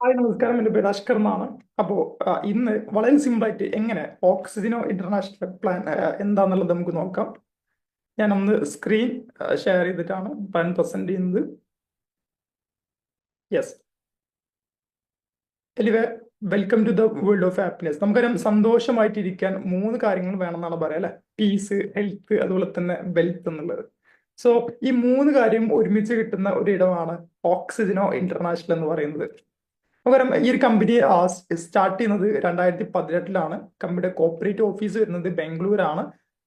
Hi നമസ്കാരം. എന്റെ പേര് അഷ്കർ എന്നാണ് അപ്പോൾ ഇന്ന് വളരെ സിമ്പിളായിട്ട് എങ്ങനെ ഓക്സിജനോ ഇന്റർനാഷണൽ പ്ലാൻ എന്താണെന്നുള്ളത് നമുക്ക് നോക്കാം. ഞാൻ ഒന്ന് സ്ക്രീൻ ഷെയർ ചെയ്തിട്ടാണ് പ്ലാൻ പ്രസന്റ് ചെയ്യുന്നത്. Yes. Anyway welcome to the world of happiness നമുക്കറിയാം സന്തോഷമായിട്ടിരിക്കാൻ മൂന്ന് കാര്യങ്ങൾ വേണമെന്നാണ് പറയാം അല്ലെ? പീസ് ഹെൽത്ത് അതുപോലെ തന്നെ വെൽത്ത് എന്നുള്ളത്. സോ ഈ മൂന്ന് കാര്യം ഒരുമിച്ച് കിട്ടുന്ന ഒരു ഇടമാണ് ഓക്സിജനോ ഇന്റർനാഷണൽ എന്ന് പറയുന്നത്. പകരം ഈ ഒരു കമ്പനി സ്റ്റാർട്ട് ചെയ്യുന്നത് രണ്ടായിരത്തി പതിനെട്ടിലാണ് കമ്പനിയുടെ കോപ്പറേറ്റ് ഓഫീസ് വരുന്നത് ബാംഗ്ലൂരാണ്.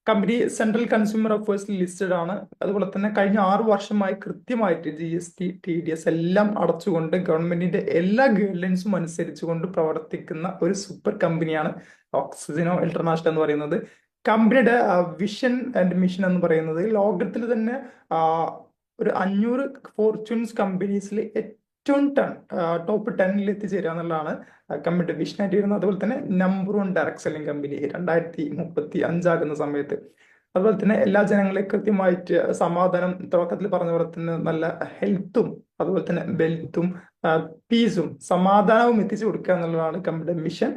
കമ്പനി സെൻട്രൽ കൺസ്യൂമർ അഫയേഴ്സിൽ ലിസ്റ്റഡ് ആണ്. അതുപോലെ തന്നെ കഴിഞ്ഞ ആറു വർഷമായി കൃത്യമായിട്ട് G S T T D S എല്ലാം അടച്ചുകൊണ്ട് ഗവൺമെന്റിന്റെ എല്ലാ ഗൈഡ്ലൈൻസും അനുസരിച്ചുകൊണ്ട് പ്രവർത്തിക്കുന്ന ഒരു സൂപ്പർ കമ്പനിയാണ് ഓക്സിജനോ ഇന്റർനാഷണൽ എന്ന് പറയുന്നത്. കമ്പനിയുടെ വിഷൻ ആൻഡ് മിഷൻ എന്ന് പറയുന്നത് ലോകത്തിൽ തന്നെ ഒരു അഞ്ഞൂറ് ഫോർച്യൂൺസ് കമ്പനീസിൽ ഏറ്റവും ടൺ ടോപ്പ് ടെന്നിൽ എത്തിച്ചേരുക എന്നുള്ളതാണ് കമ്പനിയുടെ വിഷനായിട്ട് വരുന്നത് അതുപോലെ തന്നെ number one direct selling company രണ്ടായിരത്തി മുപ്പത്തി അഞ്ചാകുന്ന സമയത്ത്. അതുപോലെ തന്നെ എല്ലാ ജനങ്ങളെയും കൃത്യമായിട്ട് സമാധാനം തുടക്കത്തിൽ പറഞ്ഞ പോലെ തന്നെ നല്ല ഹെൽത്തും അതുപോലെ തന്നെ വെൽത്തും പീസും സമാധാനവും എത്തിച്ചു കൊടുക്കുക എന്നുള്ളതാണ് കമ്പനിയുടെ മിഷൻ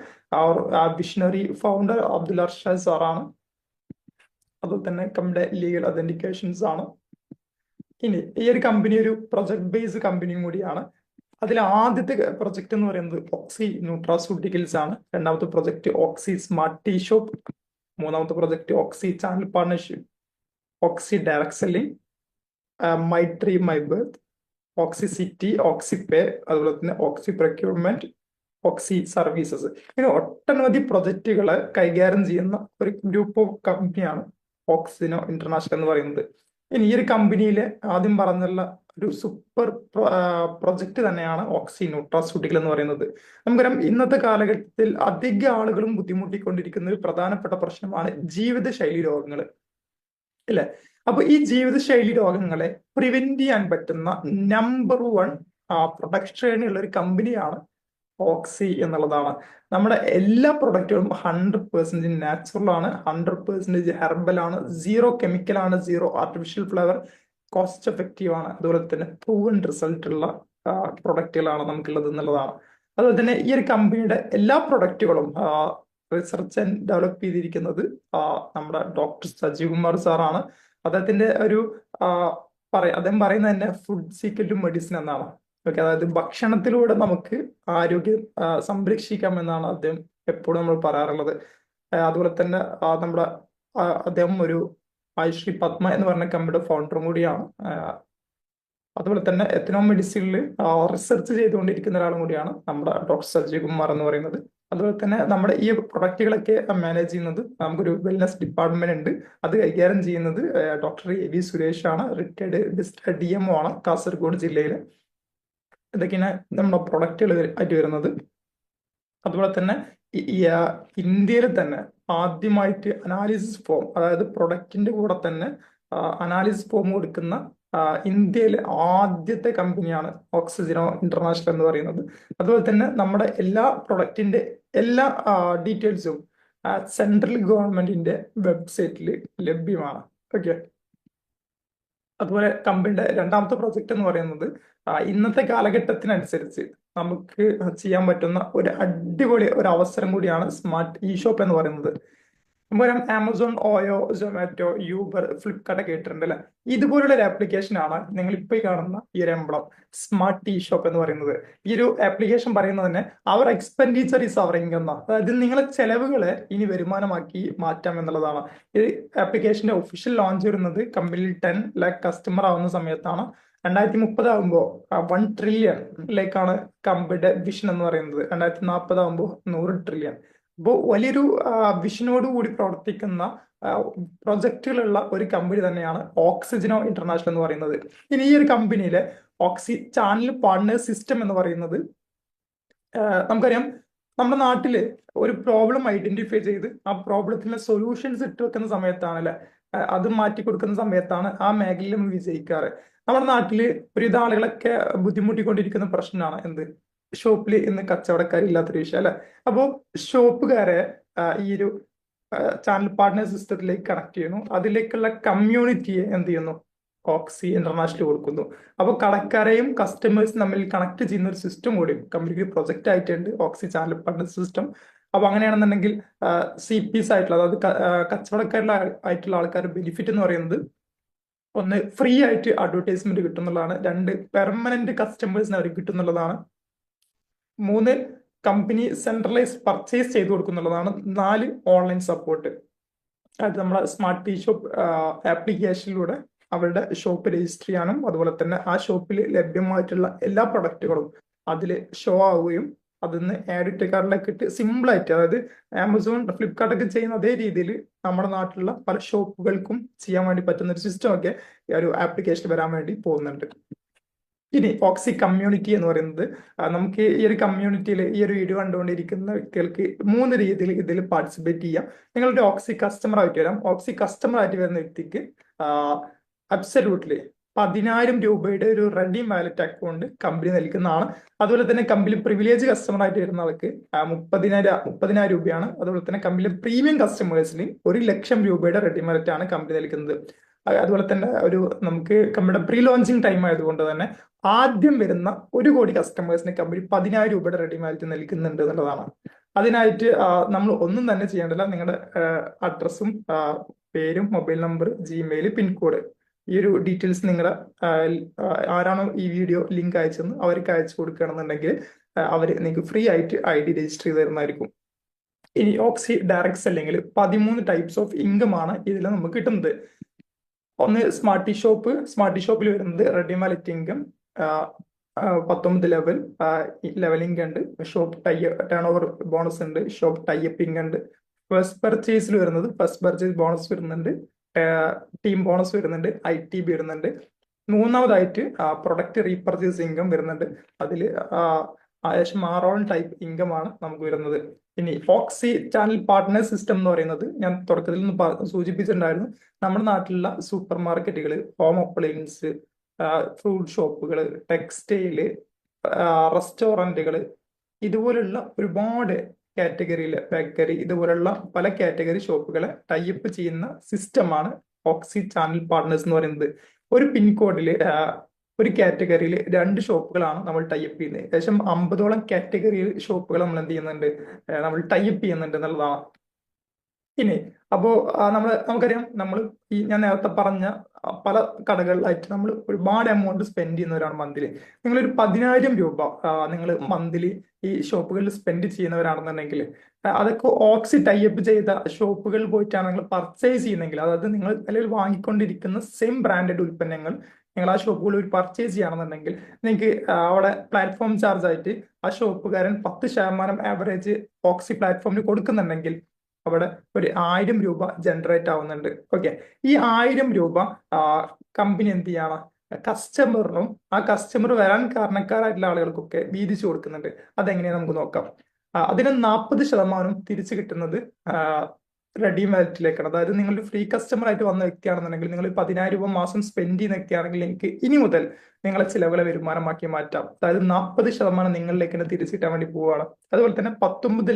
ആ വിഷണറി ഫൗണ്ടർ അബ്ദുൽ അർഷാദ് സാറാണ്. അതുപോലെ തന്നെ കമ്പനിയുടെ ലീഗൽ അതെന്റിക്കേഷൻസ് ആണ്. ഇനി ഈ ഒരു കമ്പനി ഒരു പ്രൊജക്ട് ബേസ്ഡ് കമ്പനിയും കൂടിയാണ്. അതിൽ ആദ്യത്തെ പ്രൊജക്റ്റ് എന്ന് പറയുന്നത് ഓക്സി ന്യൂട്രാസ്യൂട്ടിക്കൽസ് ആണ്. രണ്ടാമത്തെ project Oxy smart tea shop മൂന്നാമത്തെ project Oxy channel partnership Oxy direct selling my tree my birth Oxy city Oxy pay അതുപോലെ തന്നെ ഓക്സി പ്രൊക്യൂർമെന്റ് ഓക്സി സർവീസസ് ഇങ്ങനെ ഒട്ടനവധി പ്രൊജക്റ്റുകൾ കൈകാര്യം ചെയ്യുന്ന ഒരു ഗ്രൂപ്പ് ഓഫ് കമ്പനിയാണ് ഓക്സിനോ ഇന്റർനാഷണൽ എന്ന് പറയുന്നത്. ഇനി ഈ ഒരു കമ്പനിയിൽ ആദ്യം പറഞ്ഞുള്ള ഒരു സൂപ്പർ പ്രൊജക്ട് തന്നെയാണ് ഓക്സി ന്യൂട്രാസ്യൂട്ടിക്കൽ എന്ന് പറയുന്നത്. നമുക്കറിയാം ഇന്നത്തെ കാലഘട്ടത്തിൽ അധിക ആളുകളും ബുദ്ധിമുട്ടിക്കൊണ്ടിരിക്കുന്ന ഒരു പ്രധാനപ്പെട്ട പ്രശ്നമാണ് ജീവിതശൈലി രോഗങ്ങൾ അല്ലെ? അപ്പൊ ഈ ജീവിതശൈലി രോഗങ്ങളെ പ്രിവെന്റ് ചെയ്യാൻ പറ്റുന്ന നമ്പർ വൺ പ്രൊഡക്ട് ഉള്ള ഒരു കമ്പനിയാണ് ഓക്സി എന്നുള്ളതാണ്. നമ്മുടെ എല്ലാ പ്രൊഡക്റ്റുകളും ഹൺഡ്രഡ് പെർസെന്റേജ് നാച്ചുറൽ ആണ്. ഹൺഡ്രഡ് പെർസെന്റേജ് ഹെർബൽ ആണ്. സീറോ കെമിക്കൽ ആണ്. Zero artificial flavour cost effective ആണ്. അതുപോലെ തന്നെ പ്രൂവൻ റിസൾട്ട് ഉള്ള പ്രൊഡക്റ്റുകളാണ് നമുക്കുള്ളത് എന്നുള്ളതാണ്. അതുപോലെ തന്നെ ഈ ഒരു കമ്പനിയുടെ എല്ലാ പ്രൊഡക്റ്റുകളും റിസർച്ച് ആൻഡ് ഡെവലപ്പ് ചെയ്തിരിക്കുന്നത് നമ്മുടെ ഡോക്ടർ സജീവ് കുമാർ സാറാണ് അദ്ദേഹത്തിന്റെ ഒരു പറയാം അദ്ദേഹം പറയുന്നത് തന്നെ ഫുഡ് സീക്രട്ട് മെഡിസിൻ എന്നാണ്. ഓക്കെ അതായത് ഭക്ഷണത്തിലൂടെ നമുക്ക് ആരോഗ്യം സംരക്ഷിക്കാം എന്നാണ് അദ്ദേഹം എപ്പോഴും നമ്മൾ പറയാറുള്ളത്. അതുപോലെ തന്നെ നമ്മുടെ അദ്ദേഹം ഒരു ആയുശ്രീ പത്മ എന്ന് പറഞ്ഞ കമ്പനിയുടെ ഫൗണ്ടറും കൂടിയാണ്. അതുപോലെ തന്നെ എത്തനോ മെഡിസിനിൽ റിസർച്ച് ചെയ്തുകൊണ്ടിരിക്കുന്ന ഒരാളും കൂടിയാണ് നമ്മുടെ ഡോക്ടർ സജീവ് കുമാർ എന്ന് പറയുന്നത്. അതുപോലെ തന്നെ നമ്മുടെ ഈ പ്രൊഡക്റ്റുകളൊക്കെ മാനേജ് ചെയ്യുന്നത് നമുക്കൊരു വെൽനസ് ഡിപ്പാർട്ട്മെന്റ് ഉണ്ട്. അത് കൈകാര്യം ചെയ്യുന്നത് ഡോക്ടർ എ വി സുരേഷ് ആണ് റിട്ടയർഡ് ഡി എം ആണ് കാസർഗോഡ് ജില്ലയിൽ ഇതൊക്കെയാണ് നമ്മുടെ പ്രൊഡക്റ്റുകൾ ആയിട്ട് വരുന്നത്. അതുപോലെ തന്നെ ഇന്ത്യയിൽ തന്നെ ആദ്യമായിട്ട് അനാലിസിസ് ഫോം അതായത് പ്രൊഡക്റ്റിന്റെ കൂടെ തന്നെ അനാലിസിസ് ഫോം കൊടുക്കുന്ന ഇന്ത്യയിലെ ആദ്യത്തെ കമ്പനിയാണ് ഓക്സിജനോ ഇന്റർനാഷണൽ എന്ന് പറയുന്നത്. അതുപോലെ തന്നെ നമ്മുടെ എല്ലാ പ്രൊഡക്റ്റിന്റെ എല്ലാ ഡീറ്റെയിൽസും സെൻട്രൽ ഗവൺമെന്റിന്റെ വെബ്സൈറ്റിൽ ലഭ്യമാണ്. ഓക്കെ അതുപോലെ കമ്പനിയുടെ രണ്ടാമത്തെ പ്രോജക്റ്റ് എന്ന് പറയുന്നത് ഇന്നത്തെ കാലഘട്ടത്തിനനുസരിച്ച് നമുക്ക് ചെയ്യാൻ പറ്റുന്ന ഒരു അടിപൊളി ഒരു അവസരം കൂടിയാണ് സ്മാർട്ട് ഇ ഷോപ്പ് എന്ന് പറയുന്നത്. മുരം Amazon OYO Zomato Uber Flipkart കേട്ടിട്ടുണ്ട് അല്ലെ? ഇതുപോലുള്ള ഒരു ആപ്ലിക്കേഷൻ ആണ് നിങ്ങൾ ഇപ്പോൾ കാണുന്ന ഈ ഒരു എംബ്ലം സ്മാർട്ട് ടീ ഷോപ്പ് എന്ന് പറയുന്നത്. ഈ ഒരു ആപ്ലിക്കേഷൻ പറയുന്നത് തന്നെ അവർ എക്സ്പെൻഡിച്ചർ ഈസ് അവർ ഇൻകം അതായത് നിങ്ങളെ ചെലവുകളെ ഇനി വരുമാനമാക്കി മാറ്റാം എന്നുള്ളതാണ്. ഈ ആപ്ലിക്കേഷന്റെ ഒഫീഷ്യൽ ലോഞ്ച് വരുന്നത് കമ്പനിയിൽ ടെൻ ലാക്ക് കസ്റ്റമർ ആവുന്ന സമയത്താണ്. രണ്ടായിരത്തി മുപ്പത് ആകുമ്പോൾ വൺ ട്രില്യൺ ലേക്കാണ് കമ്പനിയുടെ വിഷൻ എന്ന് പറയുന്നത്. രണ്ടായിരത്തി നാൽപ്പത് ആകുമ്പോൾ നൂറ് ട്രില്യൺ അപ്പോൾ വലിയൊരു വിഷനോട് കൂടി പ്രവർത്തിക്കുന്ന പ്രൊജക്റ്റുകളുള്ള ഒരു കമ്പനി തന്നെയാണ് ഓക്സിജനോ ഇന്റർനാഷണൽ എന്ന് പറയുന്നത്. ഇനി ഈ ഒരു കമ്പനിയിലെ ഓക്സി ചാനൽ പാർട്ണർ സിസ്റ്റം എന്ന് പറയുന്നത് നമുക്കറിയാം നമ്മുടെ നാട്ടിൽ ഒരു പ്രോബ്ലം ഐഡന്റിഫൈ ചെയ്ത് ആ പ്രോബ്ലത്തിന് സൊല്യൂഷൻസ് ഇട്ട് വെക്കുന്ന സമയത്താണല്ലേ അത് മാറ്റി കൊടുക്കുന്ന സമയത്താണ് ആ മേഖലയിൽ നമ്മൾ വിജയിക്കാറ്. നമ്മുടെ നാട്ടിൽ ഒരുവിധ ആളുകളൊക്കെ ബുദ്ധിമുട്ടിക്കൊണ്ടിരിക്കുന്ന പ്രശ്നമാണ് എന്ത്? ഷോപ്പിൽ ഇന്ന് കച്ചവടക്കാരില്ലാത്തൊരു വിഷയം അല്ലെ? അപ്പോൾ ഷോപ്പുകാരെ ഈ ഒരു ചാനൽ പാർട്ട്നർ സിസ്റ്റത്തിലേക്ക് കണക്ട് ചെയ്യുന്നു. അതിലേക്കുള്ള കമ്മ്യൂണിറ്റിയെ എന്ത് ചെയ്യുന്നു? ഓക്സി ഇന്റർനാഷണൽ കൊടുക്കുന്നു. അപ്പോൾ കടക്കാരെയും കസ്റ്റമേഴ്സും തമ്മിൽ കണക്ട് ചെയ്യുന്ന ഒരു സിസ്റ്റം കൂടി കമ്മ്യൂണിറ്റി പ്രൊജക്റ്റ് ആയിട്ടുണ്ട് ഓക്സി ചാനൽ പാർട്ട്നർ സിസ്റ്റം അപ്പൊ അങ്ങനെയാണെന്നുണ്ടെങ്കിൽ സി പിസ് ആയിട്ടുള്ള അതായത് കച്ചവടക്കാരിലെ ആയിട്ടുള്ള ആൾക്കാരുടെ ബെനിഫിറ്റ് എന്ന് പറയുന്നത് ഒന്ന് ഫ്രീ ആയിട്ട് അഡ്വർടൈസ്മെന്റ് കിട്ടുന്നുള്ളതാണ്. രണ്ട് പെർമനന്റ് കസ്റ്റമേഴ്സിന് അവർ കിട്ടുന്നുള്ളതാണ്. മൂന്ന് കമ്പനി സെൻട്രലൈസ് പർച്ചേസ് ചെയ്ത് കൊടുക്കുന്നുള്ളതാണ്. നാല് ഓൺലൈൻ സപ്പോർട്ട് അതായത് നമ്മുടെ സ്മാർട്ട് ടി ഷോപ്പ് ആപ്ലിക്കേഷനിലൂടെ അവരുടെ ഷോപ്പ് രജിസ്റ്റർ ചെയ്യാനും അതുപോലെ തന്നെ ആ ഷോപ്പിൽ ലഭ്യമായിട്ടുള്ള എല്ലാ പ്രൊഡക്റ്റുകളും അതിൽ ഷോ ആവുകയും അതിന്ന് ആഡ് ഇട്ട് കാർഡിലേക്ക് ഇട്ട് സിമ്പിളായിട്ട് അതായത് ആമസോൺ ഫ്ലിപ്കാർട്ട് ഒക്കെ ചെയ്യുന്ന അതേ രീതിയിൽ നമ്മുടെ നാട്ടിലുള്ള പല ഷോപ്പുകൾക്കും ചെയ്യാൻ വേണ്ടി പറ്റുന്ന ഒരു സിസ്റ്റം ഒക്കെ ഈ ഒരു ആപ്ലിക്കേഷൻ വരാൻ വേണ്ടി പോകുന്നുണ്ട്. ഇനി ഓക്സി കമ്മ്യൂണിറ്റി എന്ന് പറയുന്നത് നമുക്ക് ഈ ഒരു കമ്മ്യൂണിറ്റിയിൽ ഈ ഒരു വീഡിയോ കണ്ടുകൊണ്ടിരിക്കുന്ന വ്യക്തികൾക്ക് മൂന്ന് രീതിയിൽ ഇതിൽ പാർട്ടിസിപ്പേറ്റ് ചെയ്യാം. നിങ്ങളുടെ ഓക്സി കസ്റ്റമർ ആയിട്ട് വരാം. ഓക്സി കസ്റ്റമർ ആയിട്ട് വരുന്ന വ്യക്തിക്ക് അബ്സല്യൂട്ട്ലി പതിനായിരം രൂപയുടെ ഒരു റെഡി വാലറ്റ് അക്കൗണ്ട് കമ്പനി നൽകുന്നതാണ്. അതുപോലെ തന്നെ കമ്പനി പ്രിവിലേജ് കസ്റ്റമർ ആയിട്ട് വരുന്ന ആൾക്ക് മുപ്പതിനായിരം മുപ്പതിനായിരം രൂപയാണ്. അതുപോലെ തന്നെ കമ്പനി പ്രീമിയം കസ്റ്റമേഴ്സിന് ഒരു ലക്ഷം രൂപയുടെ റെഡി വാലറ്റ് ആണ് കമ്പനി നൽകുന്നത്. അതുപോലെ തന്നെ ഒരു നമുക്ക് കമ്പനിയുടെ പ്രീ ലോഞ്ചിങ് ടൈം ആയതുകൊണ്ട് തന്നെ ആദ്യം വരുന്ന ഒരു കോടി കസ്റ്റമേഴ്സിന് കമ്പനി പതിനായിരം രൂപയുടെ റെഡി വാലറ്റ് നൽകുന്നുണ്ട് എന്നുള്ളതാണ്. അതിനായിട്ട് നമ്മൾ ഒന്നും തന്നെ ചെയ്യേണ്ടല്ല നിങ്ങളുടെ അഡ്രസ്സും പേരും മൊബൈൽ നമ്പർ ജിമെയിൽ പിൻകോഡ് ഈ ഒരു ഡീറ്റെയിൽസ് നിങ്ങളുടെ ആരാണോ ഈ വീഡിയോ ലിങ്ക് അയച്ചെന്ന് അവർക്ക് അയച്ചു കൊടുക്കുകയാണെന്നുണ്ടെങ്കിൽ അവർ നിങ്ങൾക്ക് ഫ്രീ ആയിട്ട് ഐ ഡി രജിസ്റ്റർ ചെയ്ത് തരുന്നതായിരിക്കും. ഇനി ഓക്സി ഡയറക്ട്സ് അല്ലെങ്കിൽ പതിമൂന്ന് ടൈപ്സ് ഓഫ് ഇൻകം ആണ് ഇതിൽ നമുക്ക് കിട്ടുന്നത്. ഒന്ന് സ്മാർട്ടി ഷോപ്പ് സ്മാർട്ടി ഷോപ്പിൽ വരുന്നത് റെഡി മാലറ്റ് ഇൻകം പത്തൊമ്പത് ലെവൽ ലെവലിംഗ് ഉണ്ട്. ഷോപ്പ് ടൈ ടേൺ ഓവർ ബോണസ് ഉണ്ട് ഷോപ്പ് ടൈപ്പിംഗ് ഉണ്ട്. ഫസ്റ്റ് പർച്ചേസിൽ വരുന്നത് ഫസ്റ്റ് പർച്ചേസ് ബോണസ് വരുന്നുണ്ട്. ടീം ബോണസ് വരുന്നുണ്ട് ഐ ടി ബി വരുന്നുണ്ട്. മൂന്നാമതായിട്ട് പ്രൊഡക്റ്റ് റീപർച്ചേസ് ഇൻകം വരുന്നുണ്ട്. അതിൽ ഏകദേശം ആറോളം ടൈപ്പ് ഇൻകം ആണ് നമുക്ക് വരുന്നത്. ഇനി ഫോക്സി ചാനൽ പാർട്ട്നർ സിസ്റ്റം എന്ന് പറയുന്നത് ഞാൻ തുടക്കത്തിൽ നിന്ന് സൂചിപ്പിച്ചിട്ടുണ്ടായിരുന്നു. നമ്മുടെ നാട്ടിലുള്ള സൂപ്പർ മാർക്കറ്റുകൾ ഹോം അപ്ലയൻസ് ഫ്രൂട്ട് ഷോപ്പുകൾ ടെക്സ്റ്റൈൽ റെസ്റ്റോറന്റുകൾ ഇതുപോലുള്ള ഒരുപാട് കാറ്റഗറിയിലെ ബേക്കറി ഇതുപോലുള്ള പല കാറ്റഗറി ഷോപ്പുകളെ ടൈപ്പ് ചെയ്യുന്ന സിസ്റ്റമാണ് ഓക്സി ചാനൽ പാർട്ട്നേഴ്സ് എന്ന് പറയുന്നത്. ഒരു പിൻകോഡിൽ ഒരു കാറ്റഗറിയിൽ രണ്ട് ഷോപ്പുകളാണ് നമ്മൾ ടൈപ്പ് ചെയ്യുന്നത്. ഏകദേശം അമ്പതോളം കാറ്റഗറി ഷോപ്പുകൾ നമ്മൾ എന്ത് ചെയ്യുന്നുണ്ട് നമ്മൾ ടൈപ്പ് ചെയ്യുന്നുണ്ട് എന്നുള്ളതാണ്. ഇനി അപ്പോ നമ്മൾ നമുക്കറിയാം നമ്മൾ ഈ ഞാൻ നേരത്തെ പറഞ്ഞ പല കടകളിലായിട്ട് നമ്മൾ ഒരുപാട് എമൗണ്ട് സ്പെൻഡ് ചെയ്യുന്നവരാണ് മന്ത്ലി ഒരു പതിനായിരം രൂപ നിങ്ങൾ മന്ത്ലി ഈ ഷോപ്പുകളിൽ സ്പെൻഡ് ചെയ്യുന്നവരാണെന്നുണ്ടെങ്കിൽ അതൊക്കെ ഓക്സി ടൈപ്പ് ചെയ്ത ഷോപ്പുകളിൽ പോയിട്ടാണ് നിങ്ങൾ പർച്ചേസ് ചെയ്യുന്നെങ്കിൽ അതായത് നിങ്ങൾ നിലവിൽ വാങ്ങിക്കൊണ്ടിരിക്കുന്ന സെയിം ബ്രാൻഡഡ് ഉൽപ്പന്നങ്ങൾ നിങ്ങൾ ആ ഷോപ്പുകളിൽ ഒരു പർച്ചേസ് ചെയ്യുകയാണെന്നുണ്ടെങ്കിൽ നിങ്ങൾക്ക് അവിടെ പ്ലാറ്റ്ഫോം ചാർജ് ആയിട്ട് ആ ഷോപ്പുകാരൻ പത്ത് ശതമാനം ആവറേജ് ഓക്സി പ്ലാറ്റ്ഫോമിന് കൊടുക്കുന്നുണ്ടെങ്കിൽ അവിടെ ഒരു ആയിരം രൂപ ജനറേറ്റ് ആവുന്നുണ്ട്. ഓക്കെ ഈ ആയിരം രൂപ കമ്പനി എന്ത് ചെയ്യണം? കസ്റ്റമറിനും ആ കസ്റ്റമർ വരാൻ കാരണക്കാരായിട്ടുള്ള ആളുകൾക്കൊക്കെ വീതിച്ചു കൊടുക്കുന്നുണ്ട്. അതെങ്ങനെയാ നമുക്ക് നോക്കാം. അതിന് നാൽപ്പത് ശതമാനം തിരിച്ചു കിട്ടുന്നത് റെഡി വാലറ്റിലേക്കാണ് അതായത് നിങ്ങൾ ഫ്രീ കസ്റ്റമർ ആയിട്ട് വന്ന വ്യക്തിയാണെന്നുണ്ടെങ്കിൽ നിങ്ങൾ പതിനായിരം രൂപ മാസം സ്പെൻഡ് ചെയ്യുന്ന വ്യക്തിയാണെങ്കിൽ എനിക്ക് ഇനി മുതൽ നിങ്ങളെ ചിലവുകളെ വരുമാനമാക്കി മാറ്റാം. അതായത് നാൽപ്പത് ശതമാനം നിങ്ങളിലേക്ക് തന്നെ തിരിച്ചു കിട്ടാൻ വേണ്ടി പോവുകയാണ്. അതുപോലെ തന്നെ പത്തൊമ്പത്